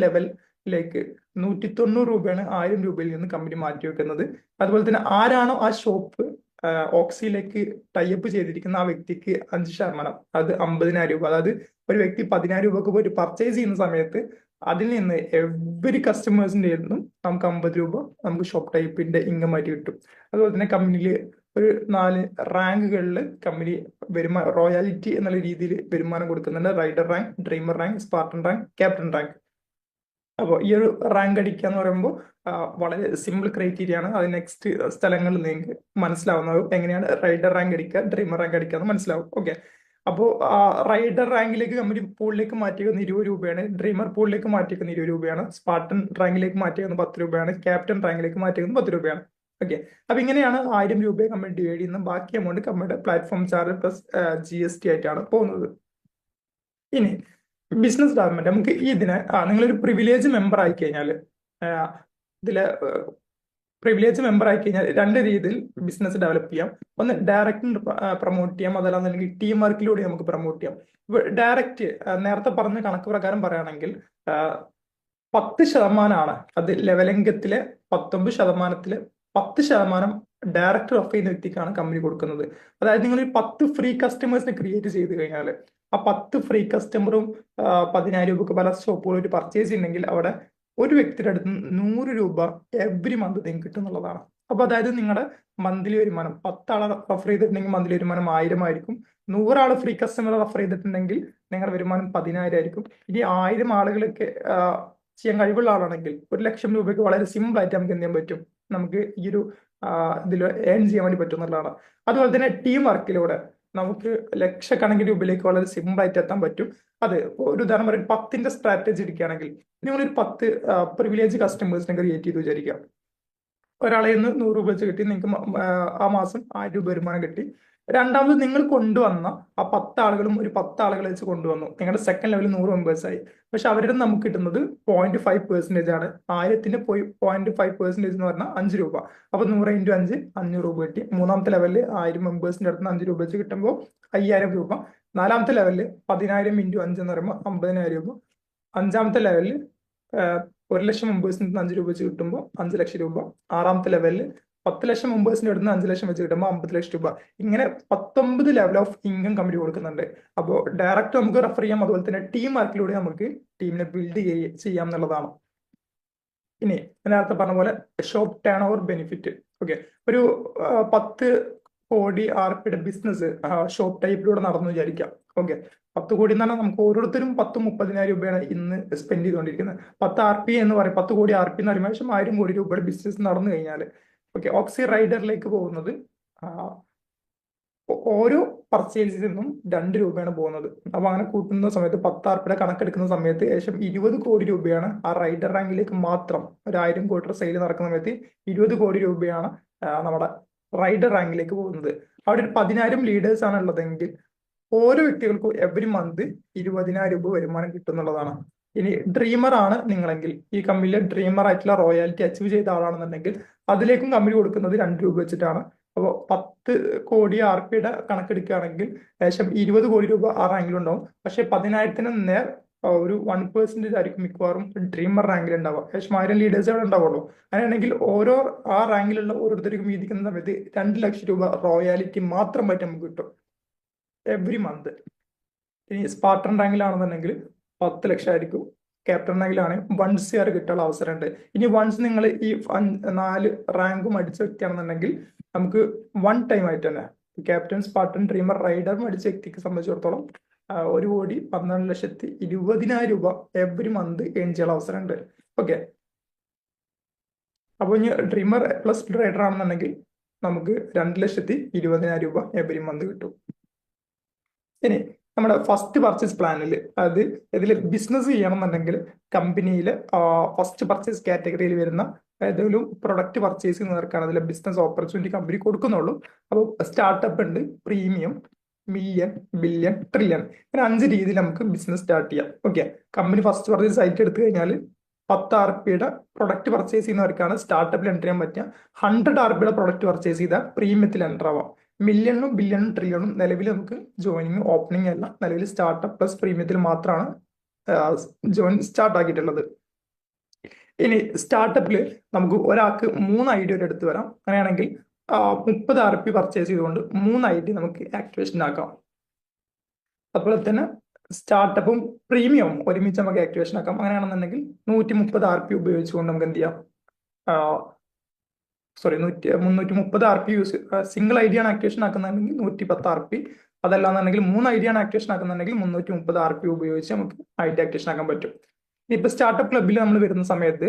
ലെവലിലേക്ക് നൂറ്റി തൊണ്ണൂറ് രൂപയാണ് ആയിരം രൂപയിൽ നിന്ന് കമ്പനി മാറ്റി വെക്കുന്നത്. അതുപോലെ തന്നെ ആരാണോ ആ ഷോപ്പ് ഓക്സിയിലേക്ക് ടൈപ്പ് ചെയ്തിരിക്കുന്ന ആ വ്യക്തിക്ക് അഞ്ച് ശതമാനം അത് അമ്പതിനായിരം രൂപ. അതായത് ഒരു വ്യക്തി പതിനായിരം രൂപക്ക് പോയിട്ട് പർച്ചേസ് ചെയ്യുന്ന സമയത്ത് അതിൽ നിന്ന് എവരി കസ്റ്റമേഴ്സിന്റെ നിന്നും നമുക്ക് അമ്പത് രൂപ നമുക്ക് ഷോപ്പ് ടൈപ്പിന്റെ ഇൻകം ആയിട്ട് കിട്ടും. അതുപോലെ തന്നെ കമ്പനിയിൽ ഒരു നാല് റാങ്കുകളിൽ കമ്പനി വരുമാനം റോയാലിറ്റി എന്നുള്ള രീതിയിൽ വരുമാനം കൊടുക്കുന്നുണ്ട്. Rider rank dreamer rank Spartan rank captain rank അപ്പോൾ ഈ ഒരു റാങ്ക് അടിക്കുക എന്ന് പറയുമ്പോൾ വളരെ സിമ്പിൾ ക്രൈറ്റീരിയ ആണ്. അത് നെക്സ്റ്റ് സ്ഥലങ്ങളിൽ നിങ്ങൾക്ക് മനസ്സിലാവുന്നത് എങ്ങനെയാണ് റൈഡർ റാങ്ക് അടിക്കുക ഡ്രീമർ റാങ്ക് അടിക്കുക എന്ന് മനസ്സിലാവും. ഓക്കെ അപ്പോൾ റൈഡർ റാങ്കിലേക്ക് കമ്പനി പൂളിലേക്ക് മാറ്റിയേക്കുന്ന ഇരുപത് രൂപയാണ്. ഡ്രീമർ പൂളിലേക്ക് മാറ്റിയേക്കുന്ന ഇരുപത് രൂപയാണ്. സ്പാർട്ടൻ റാങ്കിലേക്ക് മാറ്റിയേക്കുന്ന പത്ത് രൂപയാണ്. ക്യാപ്റ്റൻ റാങ്കിലേക്ക് മാറ്റിയേക്കുന്ന പത്ത് രൂപയാണ്. ഓക്കെ അപ്പൊ ഇങ്ങനെയാണ് ആയിരം രൂപയെ കമ്പനി ഡിവൈഡ് ചെയ്യുന്ന ബാക്കി എമൗണ്ട് കമ്പനിയുടെ platform charge plus G S T ആയിട്ടാണ് പോകുന്നത്. ഇനി ബിസിനസ് ഡെവലപ്മെന്റ്. നമുക്ക് ഈ ഇതിനെ നിങ്ങളൊരു പ്രിവിലേജ് മെമ്പർ ആയി കഴിഞ്ഞാൽ ഇതിൽ പ്രിവിലേജ് മെമ്പർ ആയി കഴിഞ്ഞാൽ രണ്ട് രീതിയിൽ ബിസിനസ് ഡെവലപ്പ് ചെയ്യാം. ഒന്ന് ഡയറക്റ്റ് പ്രൊമോട്ട് ചെയ്യാം. അതല്ലാന്നുണ്ടെങ്കിൽ ടീം വർക്കിലൂടെ നമുക്ക് പ്രൊമോട്ട് ചെയ്യാം. ഡയറക്റ്റ് നേരത്തെ പറഞ്ഞ കണക്ക് പ്രകാരം പറയുകയാണെങ്കിൽ പത്ത് ശതമാനമാണ് അത് ലെവലംഗത്തിലെ പത്തൊമ്പത് ശതമാനത്തിൽ പത്ത് ശതമാനം ഡയറക്റ്റ് റഫ് ചെയ്യുന്ന വ്യക്തിക്കാണ് കമ്പനി കൊടുക്കുന്നത്. അതായത് നിങ്ങൾ ഒരു പത്ത് ഫ്രീ കസ്റ്റമേഴ്സിനെ ക്രിയേറ്റ് ചെയ്ത് കഴിഞ്ഞാൽ ആ പത്ത് ഫ്രീ കസ്റ്റമറും പതിനായിരം രൂപക്ക് പല ഷോപ്പുകളും ഒരു പർച്ചേസ് ഉണ്ടെങ്കിൽ അവിടെ ഒരു വ്യക്തിയുടെ അടുത്ത് നൂറ് രൂപ എവറി മന്ത് നിങ്ങൾക്ക് കിട്ടും എന്നുള്ളതാണ് അപ്പൊ അതായത് നിങ്ങളുടെ മന്ത്ലി വരുമാനം പത്താളെ റഫർ ചെയ്തിട്ടുണ്ടെങ്കിൽ മന്ത്ലി വരുമാനം ആയിരം ആയിരിക്കും. നൂറാൾ ഫ്രീ കസ്റ്റമർ റഫർ ചെയ്തിട്ടുണ്ടെങ്കിൽ നിങ്ങളുടെ വരുമാനം പതിനായിരം ആയിരിക്കും. ഇനി ആയിരം ആളുകളൊക്കെ ചെയ്യാൻ കഴിവുള്ള ആളാണെങ്കിൽ ഒരു ലക്ഷം രൂപയ്ക്ക് വളരെ സിമ്പിൾ ആയിട്ട് നമുക്ക് എന്ത് ചെയ്യാൻ പറ്റും? നമുക്ക് ഈ ഒരു ഇതിൽ ഏൺ ചെയ്യാൻ വേണ്ടി പറ്റും എന്നുള്ളതാണ്. അതുപോലെ തന്നെ ടീം വർക്കിലൂടെ നമുക്ക് ലക്ഷക്കണക്കിന് രൂപയിലേക്ക് വളരെ സിമ്പിൾ ആയിട്ട് എത്താൻ പറ്റും. അത് ഒരു ഉദാഹരണം പറയും പത്തിന്റെ സ്ട്രാറ്റജി എടുക്കുകയാണെങ്കിൽ നിങ്ങളൊരു പത്ത് പ്രിവിലേജ് കസ്റ്റമേഴ്സിനെ ക്രിയേറ്റ് ചെയ്ത് വിചാരിക്കാം ഒരാളെ നിന്ന് നൂറ് രൂപ വെച്ച് കിട്ടി നിങ്ങൾക്ക് ആ മാസം ആയിരം രൂപ വരുമാനം കിട്ടി. രണ്ടാമത് നിങ്ങൾ കൊണ്ടുവന്ന ആ പത്ത് ആളുകളും ഒരു പത്ത് ആളുകളെ വെച്ച് കൊണ്ടുവന്നു. നിങ്ങളുടെ സെക്കൻഡ് ലെവലിൽ നൂറ് മെമ്പേഴ്സ് ആയി. പക്ഷെ അവരുടെ നമുക്ക് കിട്ടുന്നത് പോയിന്റ് ഫൈവ് പെർസെന്റേജ് ആണ്. ആയിരത്തിന് പോയി പോയിന്റ് ഫൈവ് പെർസെന്റേജ് എന്ന് പറഞ്ഞാൽ അഞ്ച് രൂപ. അപ്പൊ നൂറ് ഇന്റു അഞ്ച് അഞ്ഞൂറ് രൂപ കിട്ടി. മൂന്നാമത്തെ ലെവലിൽ ആയിരം മെമ്പേഴ്സിന്റെ അടുത്ത് അഞ്ച് രൂപ വെച്ച് കിട്ടുമ്പോൾ അയ്യായിരം രൂപ. നാലാമത്തെ ലെവലിൽ പതിനായിരം ഇന്റു അഞ്ച് എന്ന് പറയുമ്പോൾ അമ്പതിനായിരം രൂപ. അഞ്ചാമത്തെ ലെവലിൽ ഒരു ലക്ഷം മെമ്പേഴ്സിന് അഞ്ച് രൂപ വെച്ച് കിട്ടുമ്പോൾ അഞ്ച് ലക്ഷം രൂപ. ആറാമത്തെ ലെവലിൽ പത്ത് ലക്ഷം മെമ്പേഴ്സിന്റെ അടുത്ത് അഞ്ച് ലക്ഷം വെച്ച് കിട്ടുമ്പോൾ അമ്പത് ലക്ഷം രൂപ. ഇങ്ങനെ പത്തൊമ്പത് ലെവൽ ഓഫ് ഇൻകം കമ്പനി കൊടുക്കുന്നുണ്ട്. അപ്പോൾ ഡയറക്റ്റ് നമുക്ക് റെഫർ ചെയ്യാം. അതുപോലെ തന്നെ ടീം വർക്കിലൂടെ നമുക്ക് ടീമിനെ ബിൽഡ് ചെയ്യാം എന്നുള്ളതാണ്. ഇനി നേരത്തെ പറഞ്ഞ പോലെ shop turnover benefit okay ഒരു പത്ത് കോടി ആർ പിയുടെ ബിസിനസ് ഷോപ്പ് ടൈപ്പിലൂടെ നടന്നു വിചാരിക്കാം. ഓക്കെ പത്ത് കോടി എന്ന് പറഞ്ഞാൽ നമുക്ക് ഓരോരുത്തരും പത്ത് മുപ്പതിനായിരം രൂപയാണ് ഇന്ന് സ്പെൻഡ് ചെയ്തുകൊണ്ടിരിക്കുന്നത് പത്ത് ആർ പി എന്ന് പറയും. പത്ത് കോടി ആർ പി എന്ന് പറയുമ്പോൾ ആയിരം കോടി രൂപയുടെ ബിസിനസ് നടന്നു കഴിഞ്ഞാൽ ഓക്കെ ഓക്സി റൈഡറിലേക്ക് പോകുന്നത് ഓരോ പർച്ചേസിൽ നിന്നും രണ്ട് രൂപയാണ് പോകുന്നത്. അപ്പൊ അങ്ങനെ കൂട്ടുന്ന സമയത്ത് പത്ത് ആർപ്പിയുടെ കണക്കെടുക്കുന്ന സമയത്ത് ഏകദേശം ഇരുപത് കോടി രൂപയാണ് ആ റൈഡർ റാങ്കിലേക്ക് മാത്രം ഒരു ആയിരം കോടി സെയിൽ നടക്കുന്ന സമയത്ത് ഇരുപത് കോടി രൂപയാണ് നമ്മുടെ റൈഡർ റാങ്കിലേക്ക് പോകുന്നത്. അവിടെ ഒരു പതിനായിരം ലീഡേഴ്സ് ആണ് ഉള്ളതെങ്കിൽ ഓരോ വ്യക്തികൾക്കും എവറി മന്ത് ഇരുപതിനായിരം രൂപ വരുമാനം കിട്ടും എന്നുള്ളതാണ്. ഇനി ഡ്രീമർ ആണ് നിങ്ങളെങ്കിൽ ഈ കമ്പനിയിലെ ഡ്രീമർ ആയിട്ടുള്ള റോയാലിറ്റി അച്ചീവ് ചെയ്ത ആളാണെന്നുണ്ടെങ്കിൽ അതിലേക്കും കമ്പനി കൊടുക്കുന്നത് രണ്ട് രൂപ വെച്ചിട്ടാണ്. അപ്പോൾ പത്ത് കോടി ആർ പിയുടെ കണക്കെടുക്കുകയാണെങ്കിൽ ഏകദേശം ഇരുപത് കോടി രൂപ ആ റാങ്കിലുണ്ടാവും. പക്ഷേ പതിനായിരത്തിന് നേർ ഒരു വൺ പേഴ്സന്റേജ് ആയിരിക്കും മിക്കവാറും ഡ്രീമർ റാങ്കിൽ ഉണ്ടാവുക. ഏകദേശം ആയിരം ലീഡേഴ്സ് അവിടെ ഉണ്ടാവുള്ളൂ. അങ്ങനെയാണെങ്കിൽ ഓരോ ആ റാങ്കിലുള്ള ഓരോരുത്തർക്കും വീതിക്കുന്ന സമയത്ത് രണ്ട് ലക്ഷം രൂപ റോയാലിറ്റി മാത്രമായിട്ട് നമുക്ക് കിട്ടും. Every month. ഇനി സ്പാർട്ടൺ റാങ്കിലാണെന്നുണ്ടെങ്കിൽ പത്ത് ലക്ഷം റാങ്കിലാണെങ്കിൽ വൺസ് കയറി കിട്ടാനുള്ള അവസരമുണ്ട്. ഇനി വൺസ് നിങ്ങൾ ഈ നാല് റാങ്കും അടിച്ച വ്യക്തിയാണെന്നുണ്ടെങ്കിൽ നമുക്ക് വൺ ടൈം ആയിട്ട് തന്നെ ക്യാപ്റ്റൻ സ്പാർട്ടൻ ഡ്രീമർ റൈഡറും അടിച്ച വ്യക്തിക്ക് സംബന്ധിച്ചിടത്തോളം ഒരു കോടി പന്ത്രണ്ട് ലക്ഷത്തി ഇരുപതിനായിരം രൂപ എവറി മന്ത് ഏൺ ചെയ്യാനുള്ള അവസരമുണ്ട്. ഓക്കെ അപ്പോൾ ഇനി ഡ്രീമർ പ്ലസ് റൈഡർ ആണെന്നുണ്ടെങ്കിൽ നമുക്ക് രണ്ട് ലക്ഷത്തി ഇരുപതിനായിരം രൂപ എവറി മന്ത് കിട്ടും. ഇനി നമ്മുടെ ഫസ്റ്റ് പർച്ചേസ് പ്ലാനിൽ അത് ഇതിൽ ബിസിനസ് ചെയ്യണമെന്നുണ്ടെങ്കിൽ കമ്പനിയിൽ ഫസ്റ്റ് പർച്ചേസ് കാറ്റഗറിയിൽ വരുന്ന ഏതെങ്കിലും പ്രൊഡക്റ്റ് പർച്ചേസ് ചെയ്യുന്നവർക്കാണ് അതിലെ ബിസിനസ് ഓപ്പർച്യൂണിറ്റി കമ്പനി കൊടുക്കുന്നുള്ളൂ. അപ്പോൾ സ്റ്റാർട്ടപ്പ് ഉണ്ട് പ്രീമിയം മില്യൺ ബില്യൺ ട്രില്യൺ ഇങ്ങനെ അഞ്ച് രീതിയിൽ നമുക്ക് ബിസിനസ് സ്റ്റാർട്ട് ചെയ്യാം. Okay company first purchase site എടുത്തു കഴിഞ്ഞാൽ പത്ത് ആർ പിയുടെ പ്രൊഡക്റ്റ് പർച്ചേസ് ചെയ്യുന്നവർക്കാണ് സ്റ്റാർട്ടപ്പിൽ എന്റർ ചെയ്യാൻ പറ്റുക. ഹൺഡ്രഡ് ആർ പിയുടെ പ്രൊഡക്റ്റ് പർച്ചേസ് ചെയ്താൽ പ്രീമിയത്തിൽ എന്റർ ആവാം. മില്യണും ബില്യണും ട്രില്യണും നിലവിൽ നമുക്ക് ജോയിനിങ് ഓപ്പണിംഗ് അല്ല നിലവിൽ സ്റ്റാർട്ടപ്പ് പ്ലസ് പ്രീമിയത്തിൽ മാത്രമാണ് ജോയിൻ സ്റ്റാർട്ട് ആക്കിയിട്ടുള്ളത്. ഇനി സ്റ്റാർട്ടപ്പിൽ നമുക്ക് ഒരാൾക്ക് മൂന്ന് ഐ ഡി വരെ എടുത്ത് വരാം. അങ്ങനെയാണെങ്കിൽ മുപ്പത് ആർ പി പർച്ചേസ് ചെയ്തുകൊണ്ട് മൂന്ന് ഐ ഡി നമുക്ക് ആക്ടിവേഷൻ ആക്കാം. അതുപോലെ തന്നെ സ്റ്റാർട്ടപ്പും പ്രീമിയവും ഒരുമിച്ച് നമുക്ക് ആക്ടിവേഷൻ ആക്കാം. അങ്ങനെയാണെന്നുണ്ടെങ്കിൽ നൂറ്റി മുപ്പത് ആർ പി ഉപയോഗിച്ചുകൊണ്ട് നമുക്ക് എന്ത് ചെയ്യാം? സോറി നൂറ്റി മുന്നൂറ്റി മുപ്പത് R P use single I ആണ് ആക്ടിവേഷൻ ആക്കുന്നതെങ്കിൽ നൂറ്റി പത്ത് ആർ പി. അതല്ലാന്നുണ്ടെങ്കിൽ മൂന്ന് ഐ ആണ് ആക്ടിവേഷൻ ആക്കുന്നുണ്ടെങ്കിൽ മുന്നൂറ്റി മുപ്പത് ആർ പി ഉപയോഗിച്ച് നമുക്ക് ഐ ഡി ആക്ടിവേഷൻ ആക്കാൻ പറ്റും. ഇപ്പൊ സ്റ്റാർട്ടപ്പ് ക്ലബിൽ നമ്മൾ വരുന്ന സമയത്ത്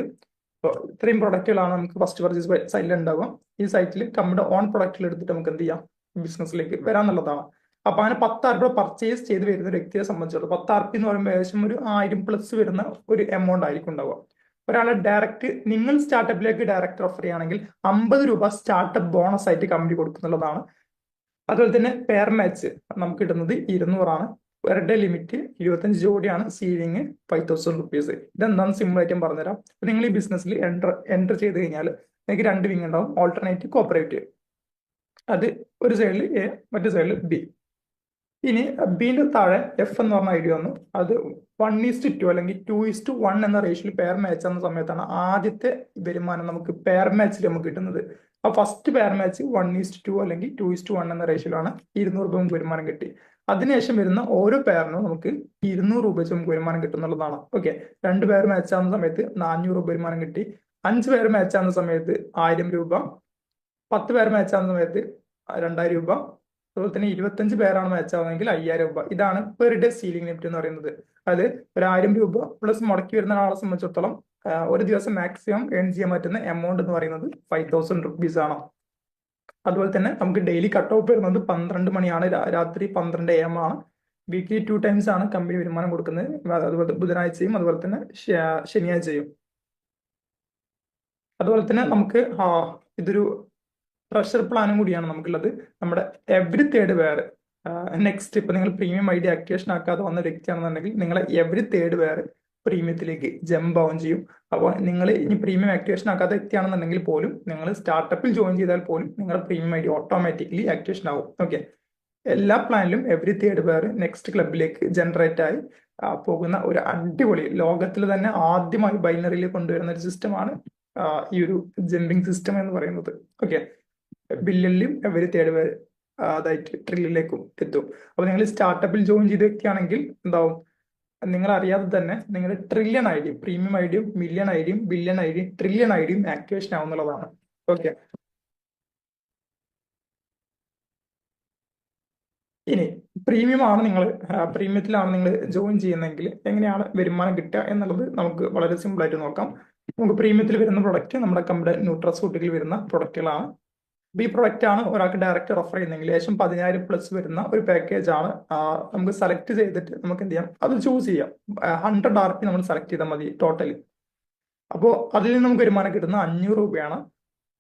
ഇപ്പോൾ ഇത്രയും പ്രൊഡക്റ്റുകളാണ് നമുക്ക് ഫസ്റ്റ് പർച്ചേസ് സൈറ്റിൽ ഉണ്ടാവുക. ഈ സൈറ്റിൽ നമ്മുടെ ഓൺ പ്രൊഡക്റ്റുകൾ എടുത്തിട്ട് നമുക്ക് എന്ത് ചെയ്യാം? ബിസിനസ്സിലേക്ക് വരാന്നുള്ളതാണ്. അപ്പൊ അങ്ങനെ പത്ത് ആർ രൂപ പർച്ചേസ് ചെയ്ത് വരുന്ന വ്യക്തിയെ സംബന്ധിച്ചിടത്തോളം പത്ത് ആർ പി എന്ന് പറയുമ്പോൾ ഏകദേശം ഒരു ആയിരം പ്ലസ് വരുന്ന ഒരു എമൗണ്ട് ആയിരിക്കും ഉണ്ടാവുക. ഒരാളെ ഡയറക്റ്റ് നിങ്ങൾ സ്റ്റാർട്ടപ്പിലേക്ക് ഡയറക്റ്റ് ഓഫർ ചെയ്യുകയാണെങ്കിൽ അമ്പത് രൂപ സ്റ്റാർട്ടപ്പ് ബോണസ് ആയിട്ട് കമ്പനി കൊടുക്കുന്നുള്ളതാണ്. അതുപോലെ തന്നെ പെയർ മാച്ച് നമുക്ക് കിട്ടുന്നത് ഇരുന്നൂറാണ്. പെർ ഡേ ലിമിറ്റ് ഇരുപത്തഞ്ച് ജോഡിയാണ് സീലിംഗ് ഫൈവ് തൗസൻഡ് റുപ്പീസ് ഇതെന്താണെന്ന് സിമ്പിൾ ആയിട്ട് പറഞ്ഞുതരാം. അപ്പൊ നിങ്ങൾ ഈ ബിസിനസ്സിൽ എന്റർ എന്റർ ചെയ്ത് കഴിഞ്ഞാൽ നിങ്ങൾക്ക് രണ്ട് വിങ് ഉണ്ടാവും. ഓൾട്ടർനേറ്റീവ് കോപ്പറേറ്റീവ് അത് ഒരു സൈഡിൽ എ മറ്റു സൈഡിൽ ബി ഇനി ബിന്റെ താഴെ എഫ് എന്ന് പറഞ്ഞ ഐഡിയ വന്നു. അത് വൺ ഈസ്റ്റ് ടു അല്ലെങ്കിൽ ടു ഈസ്റ്റ് വൺ എന്ന റേഷ്യോയിൽ പെയർ മാച്ച് എന്ന സമയത്താണ് ആദ്യത്തെ വരുമാനം നമുക്ക് പെയർ മാച്ചിൽ നമുക്ക് കിട്ടുന്നത്. ആ first pair match one is to two അല്ലെങ്കിൽ ടു ഈസ്റ്റ് വൺ എന്ന റേഷ്യോയിലാണ് ഇരുന്നൂറ് രൂപ നമുക്ക് വരുമാനം കിട്ടി. അതിനുശേഷം വരുന്ന ഓരോ പെയറിനും നമുക്ക് ഇരുന്നൂറ് രൂപ വെച്ച് നമുക്ക് വരുമാനം കിട്ടുന്നുള്ളതാണ് ഓക്കെ രണ്ട് പേർ മാച്ച് ആവുന്ന സമയത്ത് നാനൂറ് രൂപ വരുമാനം കിട്ടി. അഞ്ച് പേർ മാച്ച് ആവുന്ന സമയത്ത് ആയിരം രൂപ. പത്ത് പേർ മാച്ച് ആവുന്ന സമയത്ത് രണ്ടായിരം രൂപ. അതുപോലെ തന്നെ ഇരുപത്തഞ്ച് പേരാണ് മാച്ച് ആവുന്നതെങ്കിൽ അയ്യായിരം രൂപ. ഇതാണ് പെർ ഡേ സീലിംഗ് ലിമിറ്റ് എന്ന് പറയുന്നത്. അതായത് ഒരു ആയിരം രൂപ പ്ലസ് മുടക്കി വരുന്ന ആളെ സംബന്ധിച്ചിടത്തോളം ഒരു ദിവസം മാക്സിമം ഏൺ ചെയ്യാൻ പറ്റുന്ന എമൗണ്ട് എന്ന് പറയുന്നത് ഫൈവ് തൗസൻഡ് റുപ്പീസ് ആണ്. അതുപോലെ തന്നെ നമുക്ക് ഡെയിലി കട്ട് ഓഫ് വരുന്നത് പന്ത്രണ്ട് മണിയാണ്. രാത്രി പന്ത്രണ്ട് എം ആണ്. വീക്ക്ലി ടു ടൈംസ് ആണ് കമ്പനി വരുമാനം കൊടുക്കുന്നത്. അതുപോലെ ബുധനാഴ്ചയും അതുപോലെ തന്നെ ശനിയാഴ്ചയും. അതുപോലെ തന്നെ നമുക്ക് ഇതൊരു പ്രഷർ പ്ലാനും കൂടിയാണ് നമുക്കുള്ളത്. നമ്മുടെ എവറി തേർഡ് വെയർ നെക്സ്റ്റ് ഇപ്പൊ നിങ്ങൾ പ്രീമിയം ഐ ഡി ആക്ടിവേഷൻ ആക്കാതെ വന്ന വ്യക്തിയാണെന്നുണ്ടെങ്കിൽ നിങ്ങളെ എവറി തേർഡ് വെയർ പ്രീമിയത്തിലേക്ക് ജമ്പ് ഓൺ ചെയ്യും. അപ്പോൾ നിങ്ങൾ ഇനി പ്രീമിയം ആക്ടിവേഷൻ ആക്കാത്ത വ്യക്തിയാണെന്നുണ്ടെങ്കിൽ പോലും നിങ്ങൾ സ്റ്റാർട്ടപ്പിൽ ജോയിൻ ചെയ്താൽ പോലും നിങ്ങളുടെ premium I D automatically activation ആവും. ഓക്കെ എല്ലാ പ്ലാനിലും എവറി തേർഡ് വെയർ നെക്സ്റ്റ് ക്ലബിലേക്ക് ജനറേറ്റ് ആയി പോകുന്ന ഒരു അടിപൊളി ലോകത്തിൽ തന്നെ ആദ്യമായി ബൈനറിയിൽ കൊണ്ടുവരുന്ന ഒരു സിസ്റ്റമാണ് ഈ ഒരു ജമ്പിങ് സിസ്റ്റം എന്ന് പറയുന്നത്. ഓക്കെ ബില്യണിലും അവർ തേർഡ് അതായിട്ട് ട്രില്ലിലേക്കും എത്തും. അപ്പോൾ നിങ്ങൾ സ്റ്റാർട്ടപ്പിൽ ജോയിൻ ചെയ്ത വ്യക്തിയാണെങ്കിൽ എന്താവും? നിങ്ങൾ അറിയാതെ തന്നെ നിങ്ങളുടെ ട്രില്യൺ ഐ ഡിയും പ്രീമിയം ഐഡിയും ഡിയും മില്യൺ ഐ ഡിയും ബില്യൺ ഐ ഡിയും ട്രില്യൺ ഐ ഡിയും ആക്ടിവേഷൻ ആവുന്നുള്ളതാണ് ഓക്കെ. ഇനി പ്രീമിയം ആണ് നിങ്ങൾ പ്രീമിയത്തിലാണ് നിങ്ങൾ ജോയിൻ ചെയ്യുന്നതെങ്കിൽ എങ്ങനെയാണ് വരുമാനം കിട്ടുക എന്നുള്ളത് നമുക്ക് വളരെ സിമ്പിൾ ആയിട്ട് നോക്കാം. നമുക്ക് പ്രീമിയത്തിൽ വരുന്ന പ്രൊഡക്റ്റ് നമ്മുടെ കമ്പനി ന്യൂട്രസ് കൂട്ടിൽ വരുന്ന പ്രൊഡക്റ്റുകളാണ്. ബി പ്രൊഡക്റ്റ് ആണ് ഒരാൾക്ക് ഡയറക്റ്റ് റെഫർ ചെയ്യുന്നെങ്കിൽ ഏകദേശം പതിനായിരം പ്ലസ് വരുന്ന ഒരു പാക്കേജ് ആണ് നമുക്ക് സെലക്ട് ചെയ്തിട്ട് നമുക്ക് എന്ത് ചെയ്യാം? അത് ചൂസ് ചെയ്യാം. ഹൺഡ്രഡ് ആർ പി നമ്മൾ സെലക്ട് ചെയ്താൽ മതി ടോട്ടലി അപ്പോൾ അതിൽ നിന്ന് നമുക്ക് വരുമാനം കിട്ടുന്ന അഞ്ഞൂറ് രൂപയാണ്.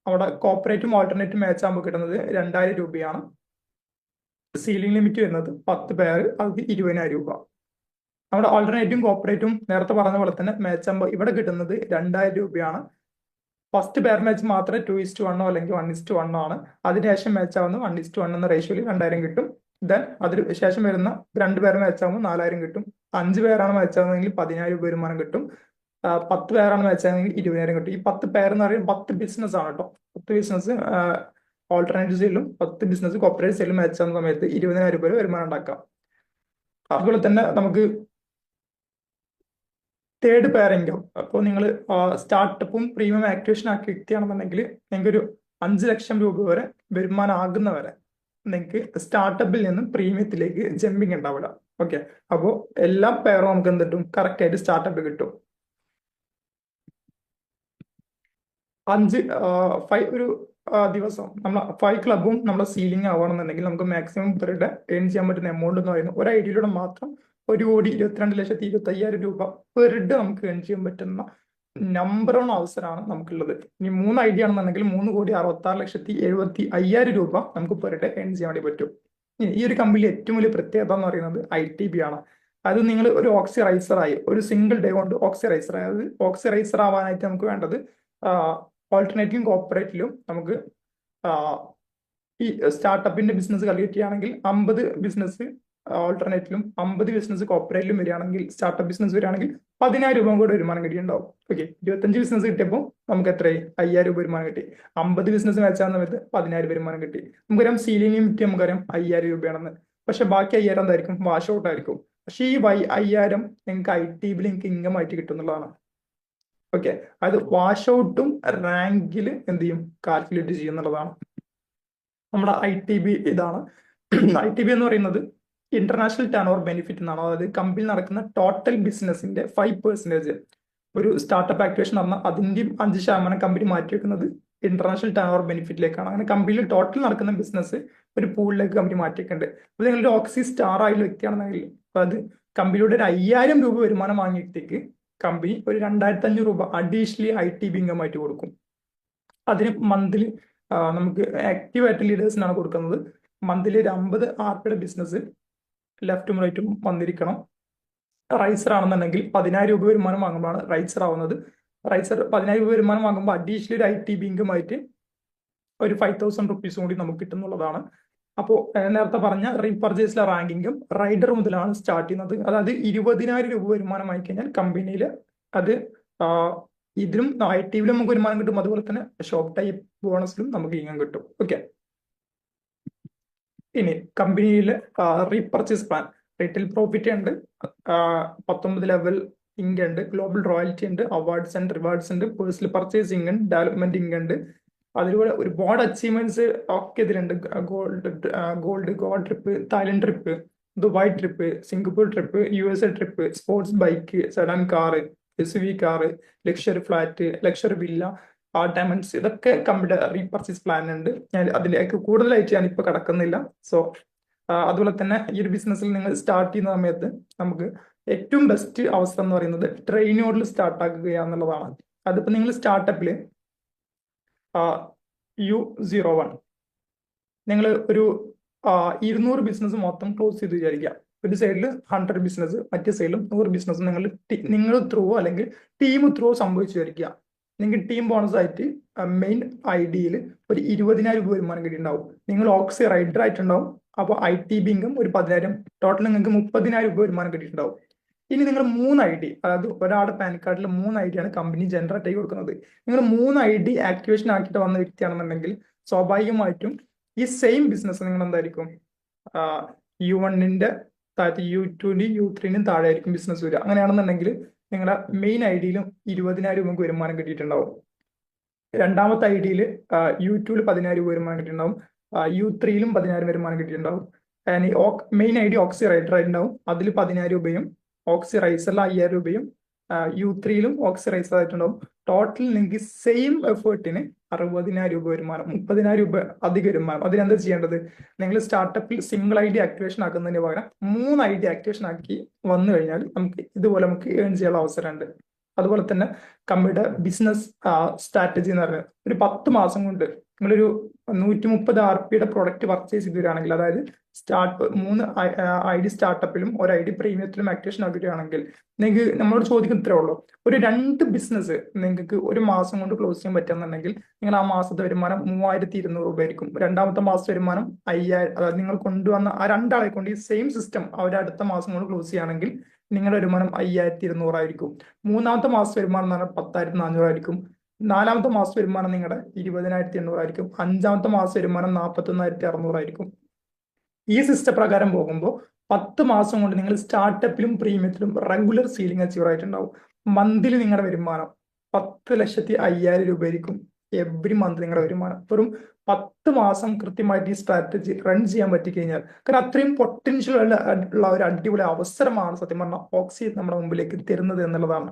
അവിടെ കോപ്പറേറ്റും ഓൾട്ടർനേറ്റും മാച്ച് ആകുമ്പോൾ കിട്ടുന്നത് രണ്ടായിരം രൂപയാണ്. സീലിംഗ് ലിമിറ്റ് വരുന്നത് പത്ത് പേർ അത് ഇരുപതിനായിരം രൂപ. നമ്മുടെ ഓൾട്ടർനേറ്റും കോപ്പറേറ്റും നേരത്തെ പറഞ്ഞ പോലെ തന്നെ മാച്ച് ആകുമ്പോൾ ഇവിടെ കിട്ടുന്നത് രണ്ടായിരം രൂപയാണ്. ഫസ്റ്റ് പെയർ മാച്ച് മാത്രം ടു ഇസ്റ്റ് വണ്ണോ അല്ലെങ്കിൽ വൺ ഇസ്റ്റ് വണ്ണോ ആണ്. അതിനുശേഷം മാച്ച് ആവുന്ന വൺ ഇസ്റ്റ് വൺ എന്ന റേഷ്യോയിൽ രണ്ടായിരം കിട്ടും. ദെൻ അതിന് ശേഷം വരുന്ന രണ്ട് പേർ മാച്ച് ആകുമ്പോൾ നാലായിരം കിട്ടും. അഞ്ച് പേരാണ് മാച്ച് ആവുന്നതെങ്കിൽ പതിനായിരം രൂപ വരുമാനം കിട്ടും. പത്ത് പേരാണ് മാച്ച് ആകുന്നതെങ്കിൽ ഇരുപതിനായിരം കിട്ടും. ഈ പത്ത് പേർ എന്ന് പറയുമ്പോൾ പത്ത് ബിസിനസ് ആണ് കേട്ടോ പത്ത് ബിസിനസ് ഓൾട്ടർനേറ്റീവ് സെയിലും പത്ത് ബിസിനസ് കോപ്പറേറ്റ് സെയിലും മാച്ച് ആവുന്ന സമയത്ത് ഇരുപതിനായിരം രൂപ വരുമാനം ഉണ്ടാക്കാം. അതുപോലെ തന്നെ നമുക്ക് തേർഡ് പെയർ അപ്പോൾ നിങ്ങൾ സ്റ്റാർട്ടപ്പും പ്രീമിയം ആക്ടിവേഷൻ ആക്കി വ്യക്തിയാണെന്നുണ്ടെങ്കിൽ നിങ്ങൾക്ക് ഒരു അഞ്ച് ലക്ഷം രൂപ വരെ വരുമാനം ആകുന്നവരെ നിങ്ങൾക്ക് സ്റ്റാർട്ടപ്പിൽ നിന്നും പ്രീമിയത്തിലേക്ക് ജമ്പിങ് ഉണ്ടാവില്ല ഓക്കെ അപ്പോൾ എല്ലാ പെയറും നമുക്ക് എന്തിട്ടും കറക്റ്റ് ആയിട്ട് സ്റ്റാർട്ടപ്പ് കിട്ടും. അഞ്ച് ഫൈവ് ഒരു ദിവസം നമ്മൾ ഫൈവ് ക്ലബും നമ്മുടെ സീലിംഗ് ആവണമെന്നുണ്ടെങ്കിൽ നമുക്ക് മാക്സിമം പേരുടെ ഏൺ ചെയ്യാൻ പറ്റുന്ന എമൗണ്ട് എന്ന് പറയുന്നത് ഒരു ഐഡിയയിലൂടെ മാത്രം ഒരു കോടി ഇരുപത്തിരണ്ട് ലക്ഷത്തി ഇരുപത്തി അയ്യായിരം രൂപ പെർ ഡേ നമുക്ക് ഏൺ ചെയ്യാൻ പറ്റുന്ന നമ്പർ വൺ അവസരമാണ് നമുക്കുള്ളത്. ഇനി മൂന്ന് ഐഡിയ ആണെന്നുണ്ടെങ്കിൽ മൂന്ന് കോടി അറുപത്തി ആറ് ലക്ഷത്തി എഴുപത്തി അയ്യായിരം രൂപ നമുക്ക് പെർ ഡേ ഏൺ ചെയ്യാൻ വേണ്ടി പറ്റും. ഈ ഒരു കമ്പനിയിൽ ഏറ്റവും വലിയ പ്രത്യേകത എന്ന് പറയുന്നത് ഐ ടി ബി ആണ്. അത് നിങ്ങൾ ഒരു ഓക്സിറൈസർ ആയി ഒരു സിംഗിൾ ഡേ കൊണ്ട് ഓക്സിറൈസർ അതായത് ഓക്സിറൈസർ ആവാനായിട്ട് നമുക്ക് വേണ്ടത് ഓൾട്ടർനേറ്റീവ് കോപ്പറേറ്റിലും നമുക്ക് ഈ സ്റ്റാർട്ടപ്പിന്റെ ബിസിനസ് ചെയ്യുകയാണെങ്കിൽ അമ്പത് ബിസിനസ് ഓൾട്ടർനേറ്റിലും അമ്പത് ബിസിനസ് കോപ്പറേറ്റിലും വരികയാണെങ്കിൽ സ്റ്റാർട്ടപ്പ് ബിസിനസ് വരികയാണെങ്കിൽ പതിനായിരം രൂപ കൂടെ വരുമാനം കിട്ടിയിട്ടുണ്ടാവും. ഓക്കെ ഇരുപത്തഞ്ച് ബിസിനസ് കിട്ടിയപ്പോൾ നമുക്ക് എത്രയായി? അയ്യായിരം രൂപ വരുമാനം കിട്ടി. അമ്പത് ബിസിനസ് വെച്ചാൽ സമയത്ത് പതിനായിരം വരുമാനം കിട്ടി. നമുക്കറിയാം സീലിംഗ് ലിമിറ്റ് നമുക്കറിയാം അയ്യായിരം രൂപയാണെന്ന്. പക്ഷെ ബാക്കി അയ്യായിരം എന്തായിരിക്കും? വാഷ് ഔട്ട് ആയിരിക്കും. പക്ഷെ ഈ വൈ അയ്യായിരം നിങ്ങൾക്ക് ഐ ടി ബിൽ നിങ്ങൾക്ക് ഇൻകം ആയിട്ട് കിട്ടുന്നുള്ളതാണ് ഓക്കെ അത് വാഷ് ഔട്ടും റാങ്കിൽ എന്ത് ചെയ്യും? കാൽക്കുലേറ്റ് ചെയ്യുന്നുള്ളതാണ് നമ്മുടെ ഐ ടി ബി ഇതാണ്. ഐ ടി ബി എന്ന് പറയുന്നത് ഇന്റർനാഷണൽ ടേൺ ഓവർ ബെനിഫിറ്റ് എന്നാണ്? അതായത് കമ്പനിയിൽ നടക്കുന്ന ടോട്ടൽ ബിസിനസിന്റെ ഫൈവ് പെർസെന്റേജ് ഒരു സ്റ്റാർട്ടപ്പ് ആക്ടിവേഷൻ നടന്ന അതിന്റെയും അഞ്ച് ശതമാനം കമ്പനി മാറ്റിവെക്കുന്നത് ഇന്റർനാഷണൽ ടേൺ ഓവർ ബെനിഫിറ്റിലേക്കാണ് അങ്ങനെ കമ്പനിയിൽ ടോട്ടൽ നടക്കുന്ന ബിസിനസ് ഒരു പൂളിലേക്ക് കമ്പനി മാറ്റിവെക്കുന്നുണ്ട് അപ്പോൾ നിങ്ങളൊരു ഓക്സി സ്റ്റാർ ആയുള്ള വ്യക്തിയാണെന്നെങ്കിൽ അത് കമ്പനിയുടെ ഒരു അയ്യായിരം രൂപ വരുമാനം വാങ്ങിയിട്ടേക്ക് കമ്പനി ഒരു രണ്ടായിരത്തി അഞ്ഞൂറ് രൂപ additionally I T B income ആയിട്ട് കൊടുക്കും. അതിന് മന്ത്ലി നമുക്ക് ആക്റ്റീവ് ആയിട്ട് ലീഡേഴ്സിനാണ് കൊടുക്കുന്നത്. മന്ത്ലി ഒരു അമ്പത് ആർ ബിസിനസ് ലെഫ്റ്റും റൈറ്റും വന്നിരിക്കണം. റൈസർ ആണെന്നുണ്ടെങ്കിൽ പതിനായിരം രൂപ വരുമാനം വാങ്ങുമ്പോഴാണ് റൈസർ ആവുന്നത്. റൈസർ പതിനായിരം രൂപ വരുമാനം വാങ്ങുമ്പോൾ അഡീഷണൽ ഒരു ഐ ടി ബി ഇൻകം ഒരു ഫൈവ് തൗസൻഡ് റുപ്പീസ് കൂടി നമുക്ക് കിട്ടുന്നുള്ളതാണ്. അപ്പോൾ നേരത്തെ പറഞ്ഞ റീപർച്ചേസിലെ റാങ്കിങ്ങും റൈഡർ മുതലാണ് സ്റ്റാർട്ട് ചെയ്യുന്നത്. അതായത് ഇരുപതിനായിരം രൂപ വരുമാനം കഴിഞ്ഞാൽ കമ്പനിയിൽ അത് ഇതിലും ഐ ടിയിലും നമുക്ക് വരുമാനം കിട്ടും. അതുപോലെ തന്നെ ഷോപ്പ് ടൈപ്പ് ബോണസിലും നമുക്ക് ഇങ്ങനെ കിട്ടും. ഓക്കെ ഇനി കമ്പനിയിൽ റീപർച്ചേസ് പ്ലാൻ റീറ്റെയിൽ പ്രോഫിറ്റ് ഉണ്ട് പത്തൊമ്പത് ലെവൽ ഇങ്ക് ഉണ്ട് ഗ്ലോബൽ റോയൽറ്റി ഉണ്ട് അവാർഡ്സ് ആൻഡ് റിവാർഡ്സ് ഉണ്ട് പേഴ്സണൽ പർച്ചേസിംഗ് ഉണ്ട് ഡെവലപ്മെന്റ് ഇങ്ക് ഉണ്ട്. അതിലൂടെ ഒരുപാട് അച്ചീവ്മെന്റ്സ് ഒക്കെ ഇതിലുണ്ട്. Gold gold gold trip Thailand trip Dubai trip Singapore trip U S A trip sports bike sedan car S V car luxury flat luxury villa ആ diamonds ഇതൊക്കെ കമ്പനിയുടെ repurchase plan ഉണ്ട്. ഞാൻ അതിലേക്ക് കൂടുതലായിട്ട് ഞാൻ ഇപ്പൊ കടക്കുന്നില്ല സോ അതുപോലെ തന്നെ ഈ ഒരു ബിസിനസ്സിൽ നിങ്ങൾ സ്റ്റാർട്ട് ചെയ്യുന്ന സമയത്ത് നമുക്ക് ഏറ്റവും ബെസ്റ്റ് അവസ്ഥ എന്ന് പറയുന്നത് ട്രെയിനോഡിൽ സ്റ്റാർട്ട് ആക്കുക എന്നുള്ളതാണ്. അതിപ്പോ നിങ്ങൾ സ്റ്റാർട്ടപ്പിൽ യു സീറോ വൺ നിങ്ങൾ ഒരു ഇരുന്നൂറ് ബിസിനസ് മൊത്തം ക്ലോസ് ചെയ്ത് വിചാരിക്കുക. ഒരു സൈഡിൽ ഹൺഡ്രഡ് ബിസിനസ് മറ്റേ സൈഡിലും നൂറ് ബിസിനസ് നിങ്ങൾ നിങ്ങൾ ത്രൂ അല്ലെങ്കിൽ ടീം ത്രൂ സംഭവിച്ചു വിചാരിക്കുക. നിങ്ങൾക്ക് ടീം ബോണസ് ആയിട്ട് മെയിൻ ഐ ഡിയിൽ ഒരു ഇരുപതിനായിരം രൂപ വരുമാനം കിട്ടിയിട്ടുണ്ടാവും. നിങ്ങൾ ഓക്സി റൈഡർ ആയിട്ടുണ്ടാവും. അപ്പോൾ ഐ ടി ബിങ്കും ഒരു പതിനായിരം. ടോട്ടൽ നിങ്ങൾക്ക് മുപ്പതിനായിരം രൂപ വരുമാനം കിട്ടിയിട്ടുണ്ടാവും. ഇനി നിങ്ങൾ മൂന്ന് ഐ ഡി അതായത് ഒരാളുടെ പാൻ കാർഡിൽ മൂന്ന് ഐ ഡിയാണ് കമ്പനി ജനറേറ്റ് ആയി കൊടുക്കുന്നത്. നിങ്ങൾ മൂന്ന് ഐ ഡി ആക്ടിവേഷൻ ആക്കിയിട്ട് വന്ന വ്യക്തിയാണെന്നുണ്ടെങ്കിൽ സ്വാഭാവികമായിട്ടും ഈ സെയിം ബിസിനസ് നിങ്ങൾ എന്തായിരിക്കും? യു വണ്ണിന്റെ താഴത്ത് യു ടുവിന്റെയും യു ത്രീന്റെയും താഴെ ആയിരിക്കും ബിസിനസ് വരിക. അങ്ങനെയാണെന്നുണ്ടെങ്കിൽ നിങ്ങളുടെ മെയിൻ ഐ ഡിയിലും ഇരുപതിനായിരം രൂപ വരുമാനം കിട്ടിയിട്ടുണ്ടാവും. രണ്ടാമത്തെ ഐ ഡിയിൽ യു പതിനായിരം രൂപ വരുമാനം കിട്ടിയിട്ടുണ്ടാവും. യു ത്രീയിലും പതിനായിരം വരുമാനം കിട്ടിയിട്ടുണ്ടാവും. Main I D oxy rider ആയിട്ടുണ്ടാവും. അതിൽ പതിനായിരം രൂപയും ഓക്സി റൈസറിൽ അയ്യായിരം രൂപയും യു ത്രീയിലും ഓക്സി റൈസർ ആയിട്ടുണ്ടാവും ടോട്ടൽ നിങ്ങൾക്ക് സെയിം എഫേർട്ടിന് അറുപതിനായിരം രൂപ വരുമാനം മുപ്പതിനായിരം രൂപ അധിക വരുമാനം. അതിനെന്താ ചെയ്യേണ്ടത്? നിങ്ങൾ സ്റ്റാർട്ടപ്പിൽ സിംഗിൾ ഐ ഡി ആക്ടിവേഷൻ ആക്കുന്നതിന് പകരം മൂന്ന് ഐ ഡി ആക്ടിവേഷൻ ആക്കി വന്നു കഴിഞ്ഞാൽ നമുക്ക് ഇതുപോലെ നമുക്ക് ഏൺ ചെയ്യാനുള്ള അവസരമുണ്ട്. അതുപോലെ തന്നെ കമ്പനിയുടെ ബിസിനസ് സ്ട്രാറ്റജി എന്ന് പറയുന്നത്. ഒരു പത്ത് മാസം കൊണ്ട് നിങ്ങളൊരു നൂറ്റി മുപ്പത് ആർ പിയുടെ പ്രൊഡക്റ്റ് പർച്ചേസ് ചെയ്ത് വരികയാണെങ്കിൽ അതായത് സ്റ്റാർട്ട് മൂന്ന് ഐ ഡി സ്റ്റാർട്ടപ്പിലും ഒരു ഐ ഡി പ്രീമിയത്തിലും ആക്ടിവേഷൻ ആക്കുകയാണെങ്കിൽ നിങ്ങൾക്ക് നമ്മളോട് ചോദിക്കുന്ന ഇത്രേ ഉള്ളൂ. ഒരു രണ്ട് ബിസിനസ് നിങ്ങൾക്ക് ഒരു മാസം കൊണ്ട് ക്ലോസ് ചെയ്യാൻ പറ്റുന്നുണ്ടെങ്കിൽ നിങ്ങൾ ആ മാസത്തെ വരുമാനം മൂവായിരത്തി ഇരുന്നൂറ് രൂപ ആയിരിക്കും രണ്ടാമത്തെ മാസത്തെ വരുമാനം അയ്യായിരം അതായത് നിങ്ങൾ കൊണ്ടുവന്ന ആ രണ്ടാളെ കൊണ്ട് ഈ സെയിം സിസ്റ്റം അവർ അടുത്ത മാസം കൊണ്ട് ക്ലോസ് ചെയ്യുകയാണെങ്കിൽ നിങ്ങളുടെ വരുമാനം അയ്യായിരത്തി ഇരുന്നൂറായിരിക്കും മൂന്നാമത്തെ മാസ വരുമാനം എന്ന് പറഞ്ഞാൽ പത്തായിരത്തി നാനൂറായിരിക്കും നാലാമത്തെ മാസ വരുമാനം നിങ്ങളുടെ ഇരുപതിനായിരത്തി എണ്ണൂറായിരിക്കും അഞ്ചാമത്തെ മാസ വരുമാനം നാൽപ്പത്തി ഒന്നായിരത്തി അറുന്നൂറായിരിക്കും ഈ സിസ്റ്റം പ്രകാരം പോകുമ്പോൾ പത്ത് മാസം കൊണ്ട് നിങ്ങൾ സ്റ്റാർട്ടപ്പിലും പ്രീമിയത്തിലും റെഗുലർ സീലിംഗ് അച്ചീവർ ആയിട്ടുണ്ടാവും. മന്ത്ലി നിങ്ങളുടെ വരുമാനം പത്ത് ലക്ഷത്തി അയ്യായിരം രൂപ എവറി മന്ത് നിങ്ങളുടെ വരുമാനം വെറും പത്ത് മാസം കൃത്യമായിട്ട് ഈ സ്ട്രാറ്റജി റൺ ചെയ്യാൻ പറ്റിക്കഴിഞ്ഞാൽ കാരണം അത്രയും പൊട്ടൻഷ്യൽ ഉള്ള ഒരു അടിപൊളി അവസരമാണ് സത്യം പറഞ്ഞാൽ ഓക്സി നമ്മുടെ മുമ്പിലേക്ക് തരുന്നത് എന്നുള്ളതാണ്.